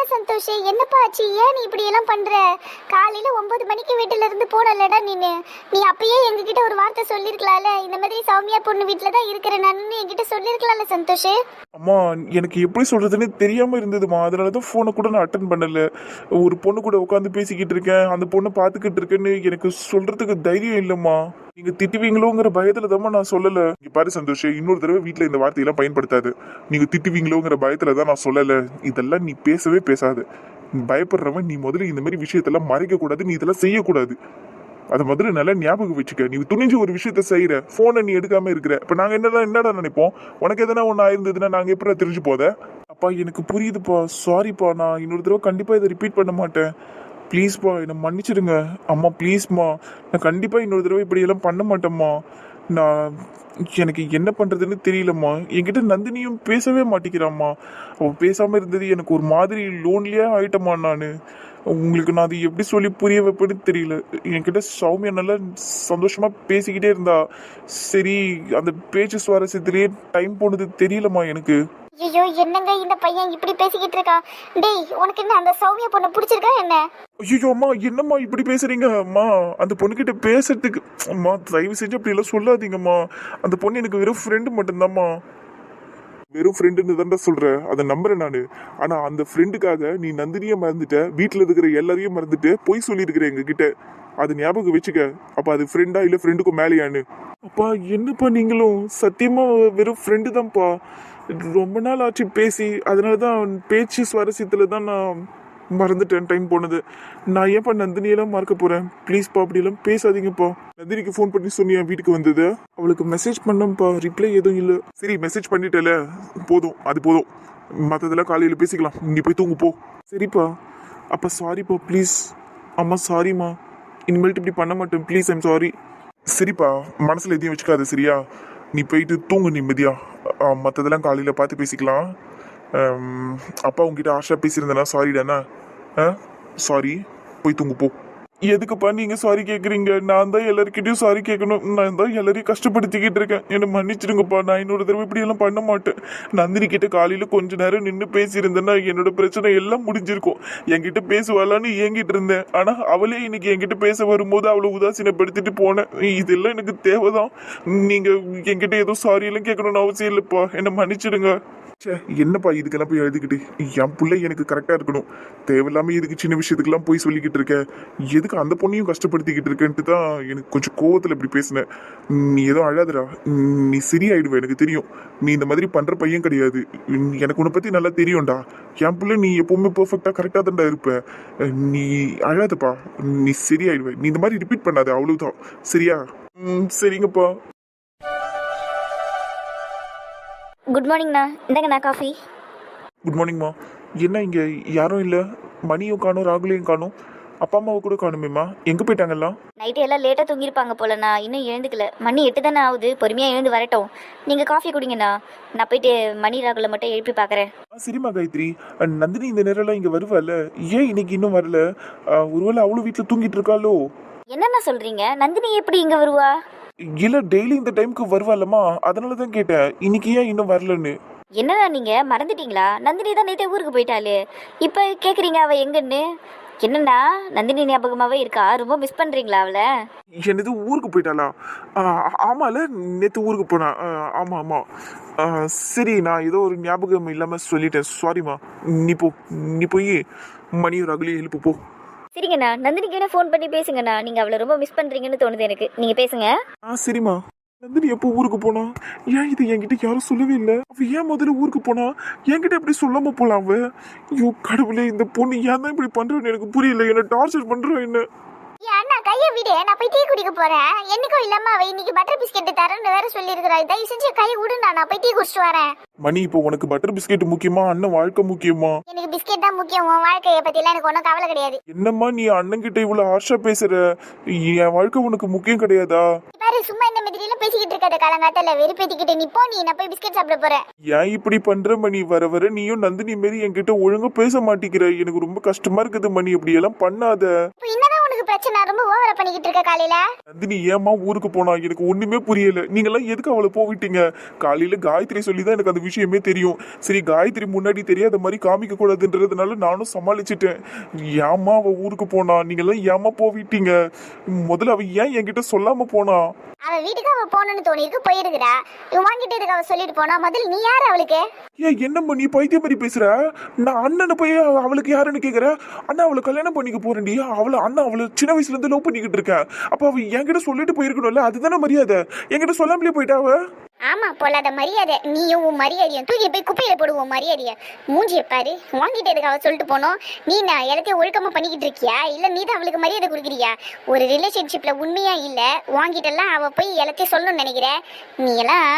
என்ன சந்தோஷ்? என்னப்பா ஆச்சு? ஏன் நீ இப்படி எல்லாம் பண்ற? காலையில ஒன்பது மணிக்கு வீட்டுல இருந்து போனலடா நீனு. நீ அப்பயே எங்ககிட்ட ஒரு வார்த்தை சொல்லிருக்கலாம்ல இந்த மாதிரி சௌமியா பொண்ணு வீட்டுல தான் இருக்கிறேன் நான் என்கிட்ட சொல்லிருக்கலாம்ல சந்தோஷ்? அம்மா எனக்கு எப்படி சொல்றதுன்னு தெரியாம இருந்ததுமா அதனால தான் ஃபோனை கூட நான் அட்டன் பண்ணல. ஒரு பொண்ணு கூட உட்காந்து பேசிக்கிட்டு இருக்கேன். அந்த பொண்ணை பாத்துக்கிட்டு இருக்கேன்னு எனக்கு சொல்றதுக்கு தைரியம் இல்லைம்மா. நீங்க திட்டுவீங்களோங்கிற பயத்துல தான் நான் சொல்லல. இங்க பாரு சந்தோஷ் இன்னொரு தடவை வீட்டுல இந்த வார்த்தையெல்லாம் பயன்படுத்தாது. நீங்க திட்டுவீங்களோங்கிற பயத்துல தான் நான் சொல்லல. இதெல்லாம் நீ பேசவே பேசாது. நீ பயப்படுறவன் நீ முதல்ல இந்த மாதிரி விஷயத்தெல்லாம் மறைக்க கூடாது நீ இதெல்லாம் செய்யக்கூடாது. அதை முதல்ல நல்லா ஞாபகம் வச்சுக்க. நீ துணிஞ்சு ஒரு விஷயத்த செய்யற போனை நீ எடுக்காம இருக்கிற. இப்ப நாங்க என்னடா என்னடா நினைப்போம்? உனக்கு எதனா ஒண்ணு ஆயிருந்ததுன்னா நாங்க எப்படி தெரிஞ்சு போத? அப்பா எனக்கு புரியுதுப்பா. சாரிப்பா நான் இன்னொரு தடவை கண்டிப்பா இதை ரிப்பீட் பண்ண மாட்டேன். ப்ளீஸ்ப்பா என்னை மன்னிச்சிடுங்க. அம்மா ப்ளீஸ்மா நான் கண்டிப்பாக இன்னொரு தடவை இப்படியெல்லாம் பண்ண மாட்டேம்மா. நான் எனக்கு என்ன பண்ணுறதுன்னு தெரியலம்மா. என்கிட்ட நந்தினியும் பேசவே மாட்டேங்கிறாம்மா. அவள் பேசாமல் இருந்தது எனக்கு ஒரு மாதிரி லோன்லியாக ஆயிட்டம்மா நான். உங்களுக்கு நான் அது எப்படி சொல்லி புரிய வைப்பேன்னு தெரியல. என்கிட்ட சௌமியா நல்லா சந்தோஷமா பேசிக்கிட்டே இருந்தா சரி அந்த பேச்சு சுவாரஸ்யத்திலேயே டைம் போனது தெரியலம்மா எனக்கு. ஐயோ என்னங்க இந்த பையன் இப்படி பேசிக்கிட்டு இருக்கான் டேய் உனக்கு என்ன அந்த சௌமியா பொண்ணு பிடிச்சிருக்கா என்ன? ஐயோ அம்மா என்னம்மா இப்படி பேசுறீங்க? அம்மா அந்த பொண்ணுகிட்ட பேசுறதுக்கு அம்மா தயவு செஞ்சு அப்படி எல்லாம் சொல்லாதீங்கம்மா. அந்த பொண்ணு எனக்கு வெறும் ஃப்ரெண்டு மட்டும்தாம்மா. வெறும் ஃப்ரெண்டுன்னு தான்டா சொல்ற. அதை நம்புறேன் நான். ஆனா அந்த ஃப்ரெண்டுக்காக நீ நந்தினியை மறந்துட்ட வீட்டில் இருக்கிற எல்லாரையும் மறந்துட்டு பொய் சொல்லியிருக்கிற எங்ககிட்ட. அது ஞாபகம் வச்சுக்க. அப்ப அது ஃப்ரெண்டா இல்ல ஃப்ரெண்டுக்கும் மேலேயான்னு. அப்பா என்னப்பா நீங்களும்? சத்தியமா வெறும் ஃப்ரெண்டு தான்ப்பா. ரொம்ப நாள் ஆச்சு பேசி. அதனால தான் பேச்சு சுவாரஸ்யத்துல தான் நான் மறந்துட்டேன் டைம் போனது. நான் ஏன்ப்பா நந்தினியெல்லாம் மறக்க போறேன்? ப்ளீஸ்ப்பா அப்படியெல்லாம் பேசாதீங்கப்பா நந்தினிக்கு ஃபோன் பண்ணி சொன்னியா வீட்டுக்கு வந்தது. அவளுக்கு மெசேஜ் பண்ணப்பா ரிப்ளை எதுவும் இல்லை. சரி மெசேஜ் பண்ணிட்டேல. போதும் அது போதும். மற்றதெல்லாம் காலையில் பேசிக்கலாம். நீ போய் தூங்கு போ. சரிப்பா அப்போ சாரிப்பா ப்ளீஸ் அம்மா சாரிம்மா இனிமேல்ட்டு இப்படி பண்ண மாட்டேன். ப்ளீஸ் ஐம் சாரி சரிப்பா மனசில் எதையும் வச்சுக்காது சரியா? நீ போயிட்டு தூங்கு நிம்மதியா. மற்றதெல்லாம் காலையில் பார்த்து பேசிக்கலாம். அப்பா உங்ககிட்ட ஆஷா பேசியிருந்தேன்னா சாரிடாண்ணா ஆ? சாரி போய் தூங்கு போ. எதுக்குப்பா நீங்க சாரி கேக்குறீங்க? நான் தான் எல்லாருக்கிட்டையும் சாரி கேட்கணும் நான் தான் எல்லாரையும் கஷ்டப்படுத்திக்கிட்டு இருக்கேன். என்னை மன்னிச்சிடுங்கப்பா. நான் இன்னொரு தடவை இப்படி எல்லாம் பண்ண மாட்டேன். நந்தினி கிட்ட காலையில கொஞ்ச நேரம் நின்று பேசியிருந்தேன்னா என்னோட பிரச்சனை எல்லாம் முடிஞ்சிருக்கும். என்கிட்ட பேசுவாளான்னு ஏங்கிட்டு இருந்தேன். ஆனா அவளே இன்னைக்கு என்கிட்ட பேச வரும்போது அவளை உதாசீனப்படுத்திட்டு போனேன். இதெல்லாம் எனக்கு தேவைதான். நீங்க என்கிட்ட ஏதோ சாரி எல்லாம் கேட்கணும்னு அவசியம் இல்லைப்பா. என்னை மன்னிச்சிடுங்க. ச்சே என்னப்பா இதுக்கெல்லாம் போய் எழுதிக்கிட்டு? என் பிள்ளை எனக்கு கரெக்டாக இருக்கணும். தேவையில்லாமல் இதுக்கு சின்ன விஷயத்துக்கெல்லாம் போய் சொல்லிக்கிட்டு இருக்க? எதுக்கு அந்த பொண்ணையும் கஷ்டப்படுத்திக்கிட்டு இருக்கேன்ட்டு தான் எனக்கு கொஞ்சம் கோவத்தில் இப்படி பேசினேன். நீ ஏதோ அழாதரா நீ சரியாயிடுவ எனக்கு தெரியும். நீ இந்த மாதிரி பண்ற பையன் கிடையாது. எனக்கு உன்னை பற்றி நல்லா தெரியும்டா. என் பிள்ளை நீ எப்பவுமே பர்ஃபெக்டாக கரெக்டாக தான்டா இருப்ப. நீ அழாதப்பா. நீ சரியாயிடுவ. நீ இந்த மாதிரி ரிப்பீட் பண்ணாத அவ்வளோதான் சரியா? சரிங்கப்பா. குட் மார்னிங்ண்ணா இந்தாங்கண்ணா காஃபி குட் மார்னிங்மா என்ன இங்கே? யாரும் இல்லை. மணியும் காணும் ராகுலையும் காணும். அப்பா அம்மாவை கூட காணுமேம்மா எங்கே போயிட்டாங்கல்லாம் நைட்டு எல்லாம் லேட்டாக தூங்கியிருப்பாங்க போலண்ணா இன்னும் எழுந்துக்கல. மணி எட்டு தானே ஆகுது. பொறுமையாக எழுந்து வரட்டும். நீங்கள் காஃபி குடிங்கண்ணா நான் போயிட்டு மணி ராகுல மட்டும் எழுப்பி பார்க்குறேன். ஆ சரிம்மா காயத்ரி. அஹ், நந்தினி இந்த நேரம்லாம் இங்கே வருவாள் ஏன் இன்னைக்கு இன்னும் வரல? அஹ், ஒருவேளை அவளும் வீட்டில் தூங்கிட்டு இருக்காளோ? என்னண்ணா சொல்கிறீங்க நந்தினி எப்படி இங்கே வருவா? இல்லை டெய்லி இந்த டைம்க்கு வருவாளம்மா? அதனால தான் கேட்டேன். இன்னைக்கு ஏன் இன்னும் வரலன்னு? என்னண்ணா நீங்கள் மறந்துட்டீங்களா? நந்தினி தான் நேற்றே ஊருக்கு போயிட்டாளே. இப்போ கேட்குறீங்க அவள் எங்கன்னு? என்னண்ணா? நந்தினி ஞாபகமாகவே இருக்கா? ரொம்ப மிஸ் பண்ணுறீங்களா அவளை? என்னது ஊருக்கு போயிட்டாளா? ஆ- ஆமால நேற்று ஊருக்கு போனா. ஆ, ஆமா ஆமா. சரி நான் ஏதோ ஒரு ஞாபகம் இல்லாமல் சொல்லிட்டேன். சாரிம்மா நீ போ நீ போய் மணியும் ராகுலையும் எழுப்பு போ. சரிங்கண்ணா. நந்தினிக்கு வேணா ஃபோன் பண்ணி பேசுங்கண்ணா. நீங்கள் அவளை ரொம்ப மிஸ் பண்ணுறீங்கன்னு தோணுது எனக்கு. நீங்கள் பேசுங்க. ஆ சரிம்மா. நந்தினி எப்போ ஊருக்கு போனா? ஏன் இது என்கிட்ட யாரும் சொல்லவே இல்லை? அவ ஏன் முதல்ல ஊருக்கு போனா? என்கிட்ட எப்படி சொல்லாம போலாம் அவ? ஐயோ கடவுளே இந்த பொண்ணு ஏன் தான் இப்படி பண்றேன்னு எனக்கு புரியல. என்ன டார்ச்சர் பண்றா என்ன? ஏன் அண்ணா கையை விடு. நான் போய் டீ குடிக்க போறேன். என்னைக்கும் இல்லாம அவ இன்னைக்கு பட்டர் பிஸ்கெட் தரேன்னு வேற சொல்லியிருக்கிறா தயவு செஞ்சு கையை விடுண்ணா. நான் போய் டீ குடிச்சிட்டு வரேன். மணி இப்போ உனக்கு பட்டர் பிஸ்கெட் முக்கியமா? அண்ணன் வாழ்க்கை முக்கியமா? எனக்கு பிஸ்கெட் தான் முக்கியம். உன் வாழ்க்கையை பத்திலாம் எனக்கு ஒன்றும் கவலை கிடையாது. என்னம்மா நீ அண்ணன் கிட்ட இவ்வளவு ஹார்ஷா பேசுற? என் வாழ்க்கை உனக்கு முக்கியம் கிடையாதா? பாரு சும்மா இந்த மாதிரி எல்லாம் பேசிக்கிட்டு இருக்காத. காலங்காத்தால வெறுப்பேத்திக்கிட்டு நீ போ நீ நான் போய் பிஸ்கெட் சாப்பிட போறேன். ஏன் இப்படி பண்ற மணி? வர வர நீயும் நந்தினி மாரி என்கிட்ட ஒழுங்கா பேச மாட்டேங்கிற. எனக்கு ரொம்ப கஷ்டமா இருக்குது மணி. இப்படி எல்லாம் பண்ணாத என்னதான் உனக்கு பிரச்சனை? ரொம்ப ஓவரா பண்ணிக்கிட்டு இருக்க காலையில? நந்தினி ஏமா ஊருக்கு போனா? எனக்கு ஒண்ணுமே புரியல. நீங்கெல்லாம் எதுக்கு அவளை போவிட்டீங்க காலையில காயத்ரி சொல்லி தான் எனக்கு அந்த விஷயமே தெரியும். சரி காயத்ரி முன்னாடி தெரியாத மாதிரி காமிக்க கூடாதுன்றதுனால நானும் சமாளிச்சிட்டேன். ஏமா அவ ஊருக்கு போனா? நீங்கெல்லாம் ஏமா போவிட்டீங்க? முதல்ல அவ ஏன் என்கிட்ட சொல்லாம போனா? அவ வீட்டுக்கு அவ போகணும்னு தோணி இருக்கு போயிருக்கிறா வாங்கிட்டு இதுக்கு அவ சொல்லிட்டு போனா? முதல்ல நீ யார் அவளுக்கு? ஏன் என்னம்மா நீ பைத்தியம் மாதிரி பேசுற? நான் அண்ணனை போய் அவளுக்கு யாருன்னு கேக்குற? அண்ணா அவளை கல்யாணம் பண்ணிக்க போறேன்டி. அவளை அண்ணா அவளை சின்ன வயசுல இருந்து லவ் பண்ணிக்கிட்டு இருக்கேன். அப்ப அவ என்கிட்ட சொல்லிட்டு போயிருக்கணும்ல அதுதானே மரியாதை? என்கிட்ட சொல்லாமலே போயிட்டா அவ? ஆமா பொல்லாத மரியாதை. நீயும் உன் மரியாதையும் தூக்கி போய் குப்பையில போடுவோம் மரியாதைய. மூஞ்சிய பாரு. வாங்கிட்டு எதுக்கு அவ சொல்லிட்டு போனோம்? நீ நான் எல்லாத்தையும் ஒழுக்கமா பண்ணிக்கிட்டு இருக்கியா? இல்ல நீ தான் அவளுக்கு மரியாதை கொடுக்குறியா? ஒரு ரிலேஷன்ஷிப்ல உண்மையா இல்ல வாங்கிட்டெல்லாம் அவ போய் எல்லாத்தையும் சொல்லணும்னு நினைக்கிற? நீ எல்லாம்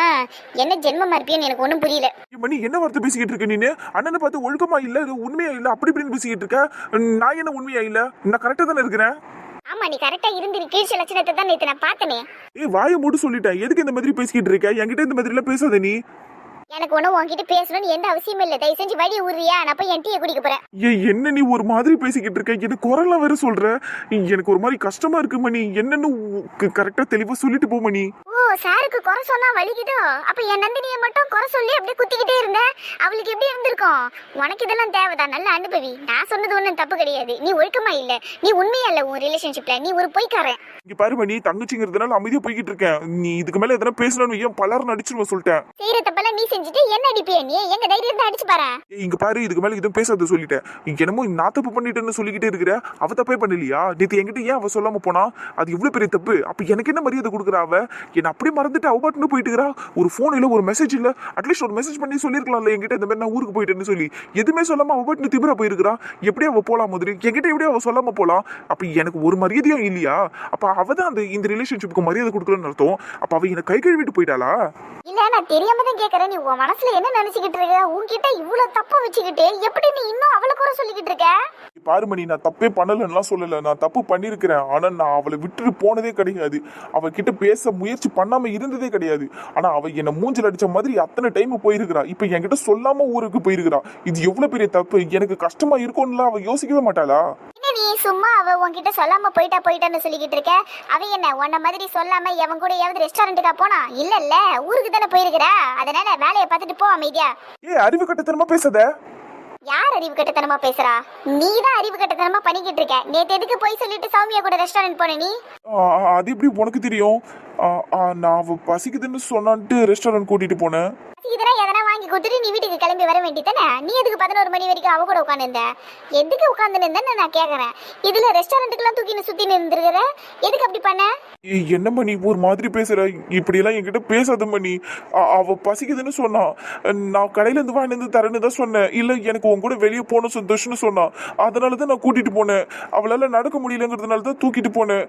என்ன ஜென்மமா இருப்பியன்னு எனக்கு ஒன்றும் புரியல. ஏன் மணி என்ன வார்த்தை பேசிக்கிட்டு இருக்க நீனு? அண்ணனை பார்த்து ஒழுக்கமா இல்ல இது உண்மையா இல்ல அப்படி இப்படின்னு பேசிக்கிட்டு இருக்க? நான் என்ன உண்மையா இல்ல? நான் கரெக்டா தானே இருக்கிறேன்? ஆமா நீ கரெக்டா இருந்து கீழ்ச்சி லட்சணத்தை தான் நேத்து நான் பார்த்தனே. ஏய் வாயை மூடு சொல்லிட்டேன். எதுக்கு இந்த மாதிரி பேசிக்கிட்டு இருக்க? என்கிட்ட இந்த மாதிரி எல்லாம் பேசாத நீ. எனக்கு ஒன்றும் உன்கிட்ட பேசணும்னு எந்த அவசியமும் இல்லை. தயவு செஞ்சு வழி விடுறியா நான் போய் என் டீயை குடிக்க போறேன். ஏய் என்ன நீ ஒரு மாதிரி பேசிக்கிட்டு இருக்க? எனக்கு குரலாம் வேற சொல்ற. எனக்கு ஒரு மாதிரி கஷ்டமா இருக்கு மணி. என்னன்னு கரெக்டா தெளிவா சொல்லிட்டு போ மணி. ஓ சாருக்கு குறை சொன்னா வலிக்குதோ? அப்ப என் நந்தினியை மட்டும் குறை சொல்லி அப்படியே குத்திக்கிட்டே இருந்த அவளுக்கு எப்படி இருந்திருக்கும்? உனக்கு இதெல்லாம் தேவைதான். நல்ல அனுபவி. நான் சொன்னது ஒன்றும் தப்பு கிடையாது. நீ ஒழுக்கமா இல்ல. நீ உண்மையா இல்ல உன் ரிலேஷன்ஷிப்ல நீ ஒரு பொய்க்காரன். இங்க பாரு மணி தங்கச்சிங்கிறதுனால அமைதியா போய்கிட்டு இருக்கேன். நீ இதுக்கு மேல எதனா பேசணும்னு ஏன் பலர் நடிச்சிருவேன் சொல்லிட்டேன். செய்யற தப்பெல்லாம் நீ செஞ்சுட்டு என்ன அடிப்பிய நீ? எங்க தைரியத்தை அடிச்சு பாரு. இங்க பாரு இதுக்கு மேல எதுவும் பேசாத சொல்லிட்டேன். இங்க என்னமோ நான் தப்பு பண்ணிட்டேன்னு சொல்லிக்கிட்டே இருக்கிற. அவ தப்பே பண்ணலையா? நேத்து என்கிட்ட ஏன் அவ சொல்லாம போனா? அது எவ்வளவு பெரிய தப்பு. அப்ப எனக்கு என்ன மரியாதை கொடுக்குறா அவ? என்ன அப்படியே மறந்துட்டு அவ பாட்டுன்னு போயிட்டு இருக்கிறா ஒரு ஃபோன் இல்லை ஒரு மெசேஜ் இல்லை. அட்லீஸ்ட் ஒரு மெசேஜ் பண்ணி சொல்லிருக்கலாம்ல என்கிட்ட இந்த மாதிரி நான் ஊருக்கு போயிட்டேன்னு சொல்லி. எதுவுமே சொல்லாம அவ பாட்டுன்னு திமிரா போயிருக்கிறா. எப்படி அவ போகலாம் முதல்ல என்கிட்ட எப்படி அவள் சொல்லாம போகலாம் அப்போ எனக்கு ஒரு மரியாதையும் இல்லையா? அப்போ அவ தான் அந்த இந்த ரிலேஷன்ஷிப்புக்கு மரியாதை கொடுக்கலன்னு அர்த்தம். அப்போ அவள் என்னை கை கழுவிட்டு போயிட்டாளா? நான் தெரியாம தான் கேக்குறேன். நீ உன் மனசுல என்ன நினைச்சுக்கிட்டு இருக்க? உன்கிட்ட இவ்வளவு தப்ப வச்சுக்கிட்டு எப்படி நீ இன்னும் அவளை குறை சொல்லிக்கிட்டு இருக்க? பாரு மணி நான் தப்பே பண்ணலன்னுலாம் சொல்லல. நான் தப்பு பண்ணியிருக்கிறேன். ஆனா நான் அவளை விட்டுட்டு போனதே கிடையாது. அவகிட்ட பேச முயற்சி பண்ணாம இருந்ததே கிடையாது. ஆனா அவ என்ன மூஞ்சில் அடிச்ச மாதிரி அத்தனை டைம் போயிருக்கிறா. இப்ப என்கிட்ட சொல்லாம ஊருக்கு போயிருக்கிறா. இது எவ்வளவு பெரிய தப்பு? எனக்கு கஷ்டமா இருக்கும்ல அவ யோசிக்கவே மாட்டாளா? நீ சும்மா அவ உன்கிட்ட சொல்லாம போயிட்டா போயிட்டான்னு சொல்லிக்கிட்டு இருக்க? அவ என்ன உன்ன மாதிரி சொல்லாம எவன் கூடயாவது ரெஸ்டாரண்ட்டுக்கா போனா? இல்ல இல்ல ஊருக்கு தானே போயிருக்கிறா? அதனால வேலையை பார்த்துட்டு போ அமைதியா. ஏ அறிவு கட்டத்தனமா பேசாத. யார் அறிவு கட்டத்தனமா பேசுறா? நீ தான் அறிவு கட்டத்தனமா பண்ணிக்கிட்டு இருக்க. நேத்து எதுக்கு போய் சொல்லிட்டு சௌமியா கூட ரெஸ்டாரண்ட் போன நீ? அது எப்படி உனக்கு தெரியும்? நான் அவ பசிக்குதுன்னு சொன்னான்ட்டு ரெஸ்டாரண்ட் கூட்டிட்டு போனேன். இதெல்லாம் எதனா வாங்கி கொடுத்துட்டு நீ வீட்டுக்கு கிளம்பி வர வேண்டியதானே நீ எதுக்கு பதினோரு மணி வரைக்கும் அவ கூட உட்காந்துருந்த எதுக்கு உட்காந்துருந்தேன்னு நான் கேக்குறேன். இதுல ரெஸ்டாரண்ட்டுக்கெல்லாம் தூக்கின்னு சுத்தி நின்றுருக்குற? எதுக்கு அப்படி பண்ண? என்னம்மா நீ ஒரு மாதிரி பேசுற? இப்படி எல்லாம் என்கிட்ட பேசாதம்மா நீ. அவ பசிக்குதுன்னு சொன்னான் நான் கடையில இருந்து வாங்கிட்டு வந்து தரேன்னு தான் சொன்னேன். இல்ல எனக்கு உன் கூட வெளியே போகணும் சந்தோஷம்னு சொன்னான் அதனால தான் நான் கூட்டிட்டு போனேன். அவளால நடக்க முடியலங்கிறதுனால தான் தூக்கிட்டு போனேன்.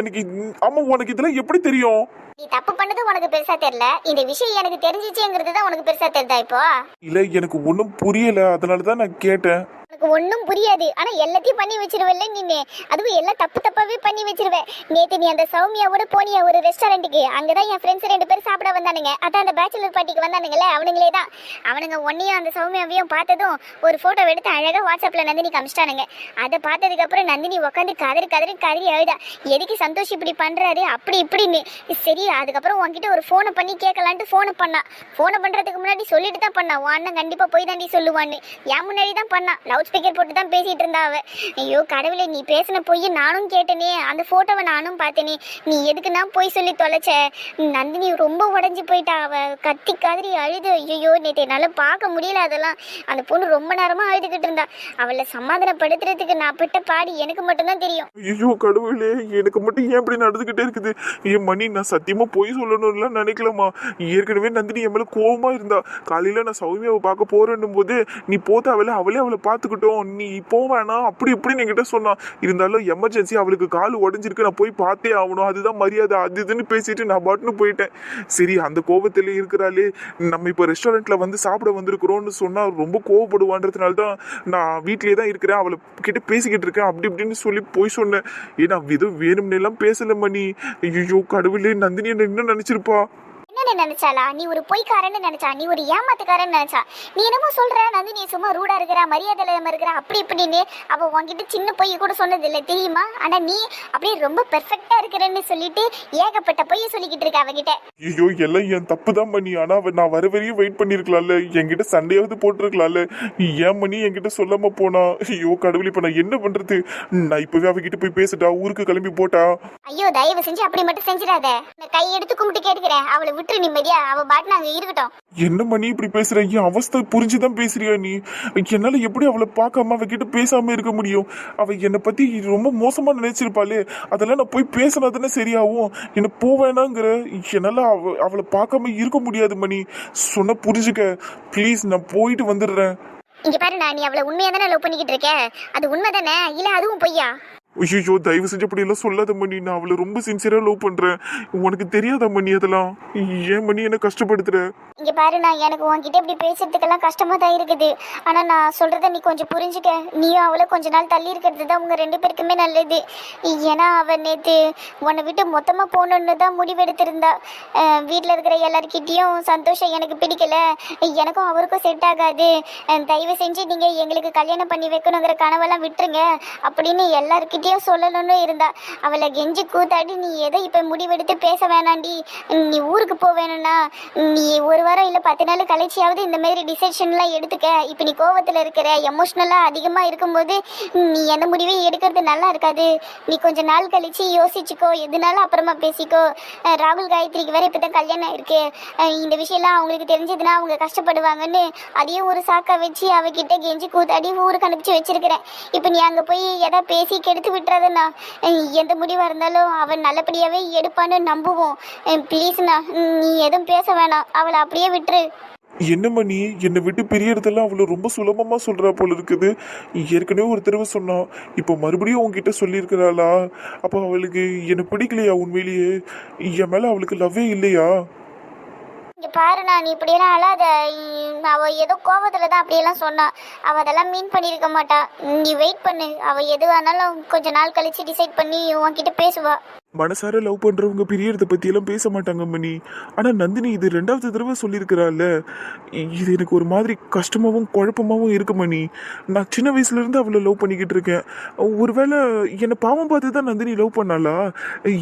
எனக்கு ஆமாம் ஆமா உனக்கு இதெல்லாம் எப்படி தெரியும்? நீ தப்பு பண்ணது உனக்கு பெருசா தெரியல. இந்த விஷயம் எனக்கு தெரிஞ்சிச்சேங்கிறது தான் உனக்கு பெருசா தெரியுதா இப்போ? இல்ல எனக்கு ஒன்றும் புரியல. அதனால தான் நான் கேட்டேன். உனக்கு ஒன்றும் புரியாது. ஆனா எல்லாத்தையும் பண்ணி வச்சிருவல்ல நீ அதுவும் எல்லாம் தப்பு தப்பாவே பண்ணி வச்சிருவ. நேத்து நீ அந்த சௌமியாவோட போனியா ஒரு ரெஸ்டாரண்ட்டுக்கு. அங்கதான் என் ஃப்ரெண்ட்ஸ் ரெண்டு பேரும் சாப்பிட வந்தானுங்க. அதான் அந்த பேச்சுலர் பார்ட்டிக்கு வந்தானுங்கல்ல அவனுங்களே தான் அவனுங்க ஒன்னையும் அந்த சௌமியாவையும் பார்த்ததும் ஒரு போட்டோ எடுத்து அழகா வாட்ஸ்அப்ல நந்தினி காமிச்சிட்டானுங்க அதை பார்த்ததுக்கு அப்புறம் நந்தினி உட்காந்து கதறி கதறி கதறி அழுதா. எதுக்கு சந்தோஷ் இப்படி பண்றாரு? அப்படி இப்படின்னு. சரி அதுக்கப்புறம் உன்கிட்ட ஒரு ஃபோனை பண்ணி கேட்கலான்ட்டு ஃபோனை பண்ணா. ஃபோனை பண்றதுக்கு முன்னாடி சொல்லிட்டு தான் பண்ணா. உன் அண்ணன் கண்டிப்பா போய் தாண்டி சொல்லுவான்னு. என் முன்னாடி தான் பண்ணா. லவுட் ஸ்பீக்கர் போட்டு தான் பேசிட்டு இருந்தா அவ. ஐயோ கடவுளே நீ பேசின பொய் நானும் கேட்டேனே. அந்த போட்டோவை நானும் பார்த்தேனே. நீ எதுக்கு நான் போய் சொல்லி தொலைச்ச? நந்தினி ரொம்ப உடஞ்சி போயிட்டா அவ. கத்தி காதிரி அழுது. ஐயோ நேற்று என்னால பார்க்க முடியல அதெல்லாம். அந்த பொண்ணு ரொம்ப நேரமா அழுதுகிட்டு இருந்தா. அவளை சமாதானப்படுத்துறதுக்கு நான் பட்ட பாடி எனக்கு மட்டும்தான் தெரியும். ஐயோ கடவுளே எனக்கு மட்டும் ஏன் இப்படி நடந்துகிட்டே இருக்குது? ஐயோ மணி நான் சத்தியமா போய் சொல்லணும்லாம் நினைக்கலமா ஏற்கனவே நந்தினி என் மேல கோபமா இருந்தா. காலையில நான் சௌமியாவை பார்க்க போறேன்னும் போது நீ போத்த அவளை அவளே அவளை பார்த்துக்கிட்டோம். நீ இப்போ வேணாம் அப்படி இப்படின்னு என்கிட்ட சொன்னான் இருந்தாலும் எமர்ஜென்சி அவளுக்கு கால் உடஞ்சிருக்கு. நான் போய் பார்த்தே ஆகணும். அதுதான் மரியாதை. அது இதுன்னு பேசிட்டு நான் பாட்டுன்னு போயிட்டேன். சரி அந்த கோபத்திலே இருக்கிறாளே. நம்ம இப்போ ரெஸ்டாரண்ட்ல வந்து சாப்பிட வந்திருக்கிறோம்னு சொன்னா ரொம்ப கோவப்படுவான்றதுனால தான் நான் வீட்லயே தான் இருக்கிறேன். அவளை கிட்ட பேசிக்கிட்டு இருக்கேன். அப்படி இப்படின்னு சொல்லி போய் சொன்னேன். ஏன்னா எதுவும் வேணும்னு எல்லாம் பேசல மணி ஐயோ கடவுளே நந்தினி என்ன என்ன நினைச்சிருப்பா? என்னன்னு நினைச்சாளா? நீ ஒரு பொய்க்காரன்னு நினைச்சா? நீ ஒரு ஏமாத்துக்காரன்னு நினைச்சா? நீ என்னமோ சொல்ற நந்தினி சும்மா ரூடா இருக்கிறா மரியாதை இல்லாம இருக்கிறா அப்படி இப்படின்னு அவ உன்கிட்ட சின்ன பொய் கூட சொன்னது இல்லை தெரியுமா? ஆனா நீ அப்படியே ரொம்ப பெர்ஃபெக்ட்டா இருக்கிறேன்னு சொல்லிட்டு ஏகப்பட்ட பொய்ய சொல்லிக்கிட்டு இருக்க அவகிட்ட. ஐயோ எல்லாம் என் தப்பு தான் பண்ணி ஆனா நான் வர வரையும் வெயிட் பண்ணிருக்கலாம்ல. என்கிட்ட சண்டையாவது போட்டிருக்கலாம்ல. ஏன் மணி என்கிட்ட சொல்லாம போனா? ஐயோ கடவுள் இப்ப நான் என்ன பண்றது? நான் இப்பவே அவகிட்ட போய் பேசிட்டா ஊருக்கு கிளம்பி போட்டா? ஐயோ தயவு செஞ்சு அப்படி மட்டும் செஞ்சிடாத. நான் கை எடுத்து கும்பிட்டு கேட்டுக்கிறேன். அவளை விட்டுரு நிம்மதியா? அவ பாட்டு நாங்க இருக்கட்டும். என்ன மணி இப்படி பேசுற? என் அவஸ்தை புரிஞ்சுதான் பேசுறியா நீ? என்னால எப்படி அவளை பார்க்காம அவகிட்ட பேசாம இருக்க முடியும்? அவ என்னை பத்தி ரொம்ப மோசமா நினைச்சிருப்பாளே. அதெல்லாம் நான் போய் பேசினா தானே சரியாகும். என்ன போவேனாங்கிற என்னால அவ அவளை பார்க்காம இருக்க முடியாது மணி. சொன்ன புரிஞ்சுக்க. ப்ளீஸ் நான் போயிட்டு வந்துடுறேன். இங்க பாரு நான் நீ அவளை உண்மையா தானே லவ் பண்ணிக்கிட்டு இருக்க? அது உண்மை தானே இல்ல அதுவும் பொய்யா? ஐயோ தயவு செஞ்சு அப்படி எல்லாம் சொல்லாத மணி. நான் அவளை ரொம்ப சின்சியரா லவ் பண்றேன். உனக்கு தெரியாத மணி அதெல்லாம்? ஏன் மணி என்ன கஷ்டப்படுத்துற? இங்க பாரு நான் எனக்கு உன்கிட்ட இப்படி பேசுறதுக்கெல்லாம் கஷ்டமா தான் இருக்குது. ஆனா நான் சொல்றத நீ கொஞ்சம் புரிஞ்சுக்க. நீயும் அவளை கொஞ்ச நாள் தள்ளி இருக்கிறது தான் உங்க ரெண்டு பேருக்குமே நல்லது. ஏன்னா அவ நேத்து உன்னை விட்டு மொத்தமா போகணுன்னு தான் முடிவெடுத்திருந்தா. அஹ் வீட்ல இருக்கிற எல்லார்கிட்டயும் சந்தோஷம் எனக்கு பிடிக்கல. எனக்கும் அவருக்கும் செட் ஆகாது. தயவு செஞ்சு நீங்க எங்களுக்கு கல்யாணம் பண்ணி வைக்கணுங்கிற கனவெல்லாம் விட்டுருங்க. அப்படின்னு எல்லார்கிட்டயும் சொல்லணும்னு இருந்தா அவளை கெஞ்சி கூத்தாடி நீ எதை இப்ப முடிவெடுத்து பேச வேணாண்டி? நீ ஊருக்கு போக வேணும்னா நீ ஒரு வாரம் இல்ல பத்து நாள் கழிச்சியாவது இந்த மாதிரி டிசிஷன்லாம் எடுத்துக்க. இப்ப நீ கோவத்துல இருக்கிற எமோஷ்னலா அதிகமா இருக்கும்போது நீ எந்த முடிவையும் எடுக்கிறது நல்லா இருக்காது. நீ கொஞ்ச நாள் கழிச்சு யோசிச்சுக்கோ எதுனாலும் அப்புறமா பேசிக்கோ. ராகுல் காயத்ரிக்கு வேற இப்பதான் கல்யாணம் ஆயிருக்கு. இந்த விஷயம்லாம் அவங்களுக்கு தெரிஞ்சதுன்னா அவங்க கஷ்டப்படுவாங்கன்னு அதையும் ஒரு சாக்கா வச்சு அவகிட்ட கெஞ்சி கூத்தாடி ஊருக்கு அனுப்பிச்சு வச்சிருக்கிறேன். இப்போ நீ அங்க போய் எதா பேசி கெடுத்து விட்டுறதுண்ணா. எந்த முடிவாக இருந்தாலும் அவன் நல்லபடியாகவே எடுப்பான்னு நம்புவோம். ப்ளீஸ்ண்ணா நீ எதுவும் பேச வேணாம். அவளை அப்படியே விட்டுரு. என்ன மணி என்னை விட்டு பிரியறதெல்லாம் அவ்வளோ ரொம்ப சுலபமாக சொல்கிறா போல இருக்குது. ஏற்கனவே ஒரு தடவை சொன்னான் இப்போ மறுபடியும் உங்ககிட்ட சொல்லியிருக்கிறாளா? அப்போ அவளுக்கு என்னை பிடிக்கலையா உண்மையிலேயே? என் மேலே அவளுக்கு லவ்வே இல்லையா? பாரு நான் நீ இப்படியெல்லாம் அழாத. இ- அவ ஏதோ கோபத்தில் தான் அப்படியெல்லாம் சொன்னா. அவ அதெல்லாம் மீன் பண்ணியிருக்க மாட்டா. நீ வெயிட் பண்ணு. அவ எதுவானாலும் கொஞ்ச நாள் கழிச்சு டிசைட் பண்ணி உன்கிட்ட பேசுவா. மனசார லவ் பண்றவங்க பிரியறத பத்தி எல்லாம் பேச மாட்டாங்க மணி. ஆனா நந்தினி இது ரெண்டாவது தடவை சொல்லியிருக்கிறாள்ல. இது எனக்கு ஒரு மாதிரி கஷ்டமாவும் குழப்பமாவும் இருக்கு மணி. நான் சின்ன வயசுல இருந்து அவளை லவ் பண்ணிக்கிட்டு இருக்கேன். ஒருவேளை என்னை பாவம் பார்த்து தான் நந்தினி லவ் பண்ணாளா?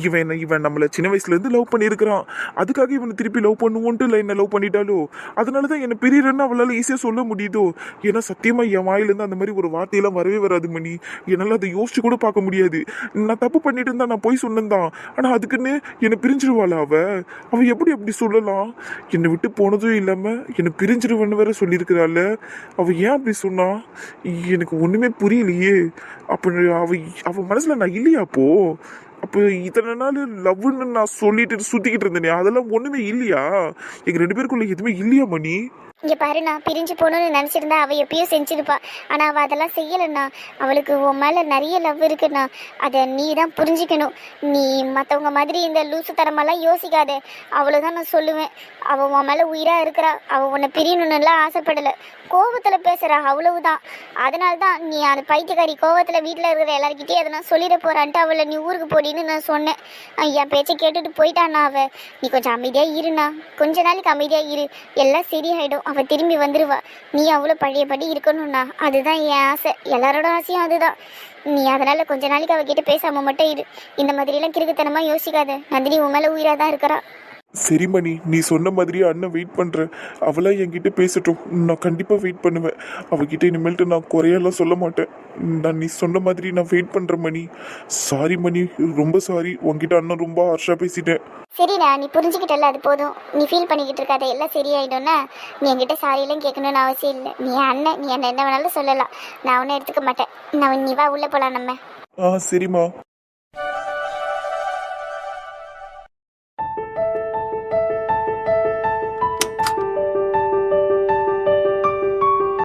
இவன் இவன் நம்மளை சின்ன வயசுல இருந்து லவ் பண்ணியிருக்கிறான். அதுக்காக இவனை திருப்பி லவ் பண்ணுவோன்ட்டு இல்லை என்ன லவ் பண்ணிட்டாலோ அதனால தான் என்னை பிரியறன்னு அவளால ஈஸியா சொல்ல முடியுதோ? ஏன்னா சத்தியமா என் வாயிலிருந்து அந்த மாதிரி ஒரு வார்த்தையெல்லாம் வரவே வராது மணி. என்னால அதை யோசிச்சு கூட பார்க்க முடியாது. நான் தப்பு பண்ணிட்டு இருந்தா நான் போய் சொன்னேன் ஆனா அதுக்குன்னு என்னை பிரிஞ்சிருவாளா அவ? அவ எப்படி அப்படி சொல்லலாம்? என்னை விட்டு போனதும் இல்லாமல் என்னை பிரிஞ்சிருவன்னு வேற சொல்லியிருக்கிறாள்? அவ ஏன் அப்படி சொன்னா? எனக்கு ஒன்றுமே புரியலையே. அப்போ அவ அவ மனசில் நான் இல்லையா அப்போ? அப்போ இத்தனை நாள் லவ்னு நான் சொல்லிட்டு சுற்றிக்கிட்டு இருந்தேனே அதெல்லாம் ஒன்றுமே இல்லையா? எங்கள் ரெண்டு பேருக்குள்ளே எதுவுமே இல்லையா மணி? இங்கே பாரு நான் பிரிஞ்சு போகணும்னு நினச்சிருந்தா அவள் எப்பயோ செஞ்சிருப்பா. ஆனால் அவள் அதெல்லாம் செய்யலைண்ணா. அவளுக்கு உன் மேலே நிறைய லவ் இருக்குண்ணா. அதை நீ தான் புரிஞ்சுக்கணும். நீ மற்றவங்க மாதிரி இந்த லூசு தரமெல்லாம் யோசிக்காத. தான் நான் சொல்லுவேன். அவள் உன் மேலே உயிராக இருக்கிறா. அவள் உன்னை பிரியணும்னுலாம் ஆசைப்படல. கோவத்துல பேசுறா அவ்வளவுதான். அதனால தான் நீ அந்த பைத்தியக்காரி கோபத்தில் வீட்டில் இருக்கிற எல்லாருக்கிட்டே அதை நான் சொல்லிட போகிறான்ட்டு அவளை நீ ஊருக்கு போடின்னு நான் சொன்னேன். என் பேச்சை கேட்டுட்டு போயிட்டாண்ணா அவள் நீ கொஞ்சம் அமைதியாக இருண்ணா. கொஞ்ச நாளைக்கு அமைதியாக இரு. எல்லாம் சரியாயிடும். அவள் திரும்பி வந்துடுவா நீ அவ்வளோ பழையபடி இருக்கணும்னா அதுதான் என் ஆசை. எல்லாரோட ஆசையும் அதுதான். நீ அதனால் கொஞ்ச நாளைக்கு அவகிட்ட பேசாமல் மட்டும் இரு. இந்த மாதிரிலாம் கிறுக்குத்தனமா யோசிக்காத. நந்தினி உன் மேலே உயிராக தான் இருக்கிறா. சரி மணி நீ சொன்ன மாதிரியே அண்ணன் வெயிட் பண்றேன் அவளா என்கிட்ட பேசட்டும். நான் கண்டிப்பா வெயிட் பண்ணுவேன். அவகிட்ட இனிமேல்ட்டு நான் குறையெல்லாம் சொல்ல மாட்டேன். நான் நீ சொன்ன மாதிரி நான் வெயிட் பண்றேன் மணி. சாரி மணி. ரொம்ப சாரி உன்கிட்ட அண்ணன் ரொம்ப ஹர்ஷா பேசிட்டேன். சரிடா நீ புரிஞ்சுக்கிட்டல அது போதும். நீ ஃபீல் பண்ணிக்கிட்டு இருக்காத. எல்லாம் சரியாயிடும்னா நீ என்கிட்ட சாரியெல்லாம் கேட்கணும்னு அவசியம் இல்லை. நீ அண்ணன் நீ என்ன என்ன வேணாலும் சொல்லலாம். நான் ஒன்றும் எடுத்துக்க மாட்டேன். நான் நீ வா உள்ள போலாம் நம்ம. ஆ சரிம்மா.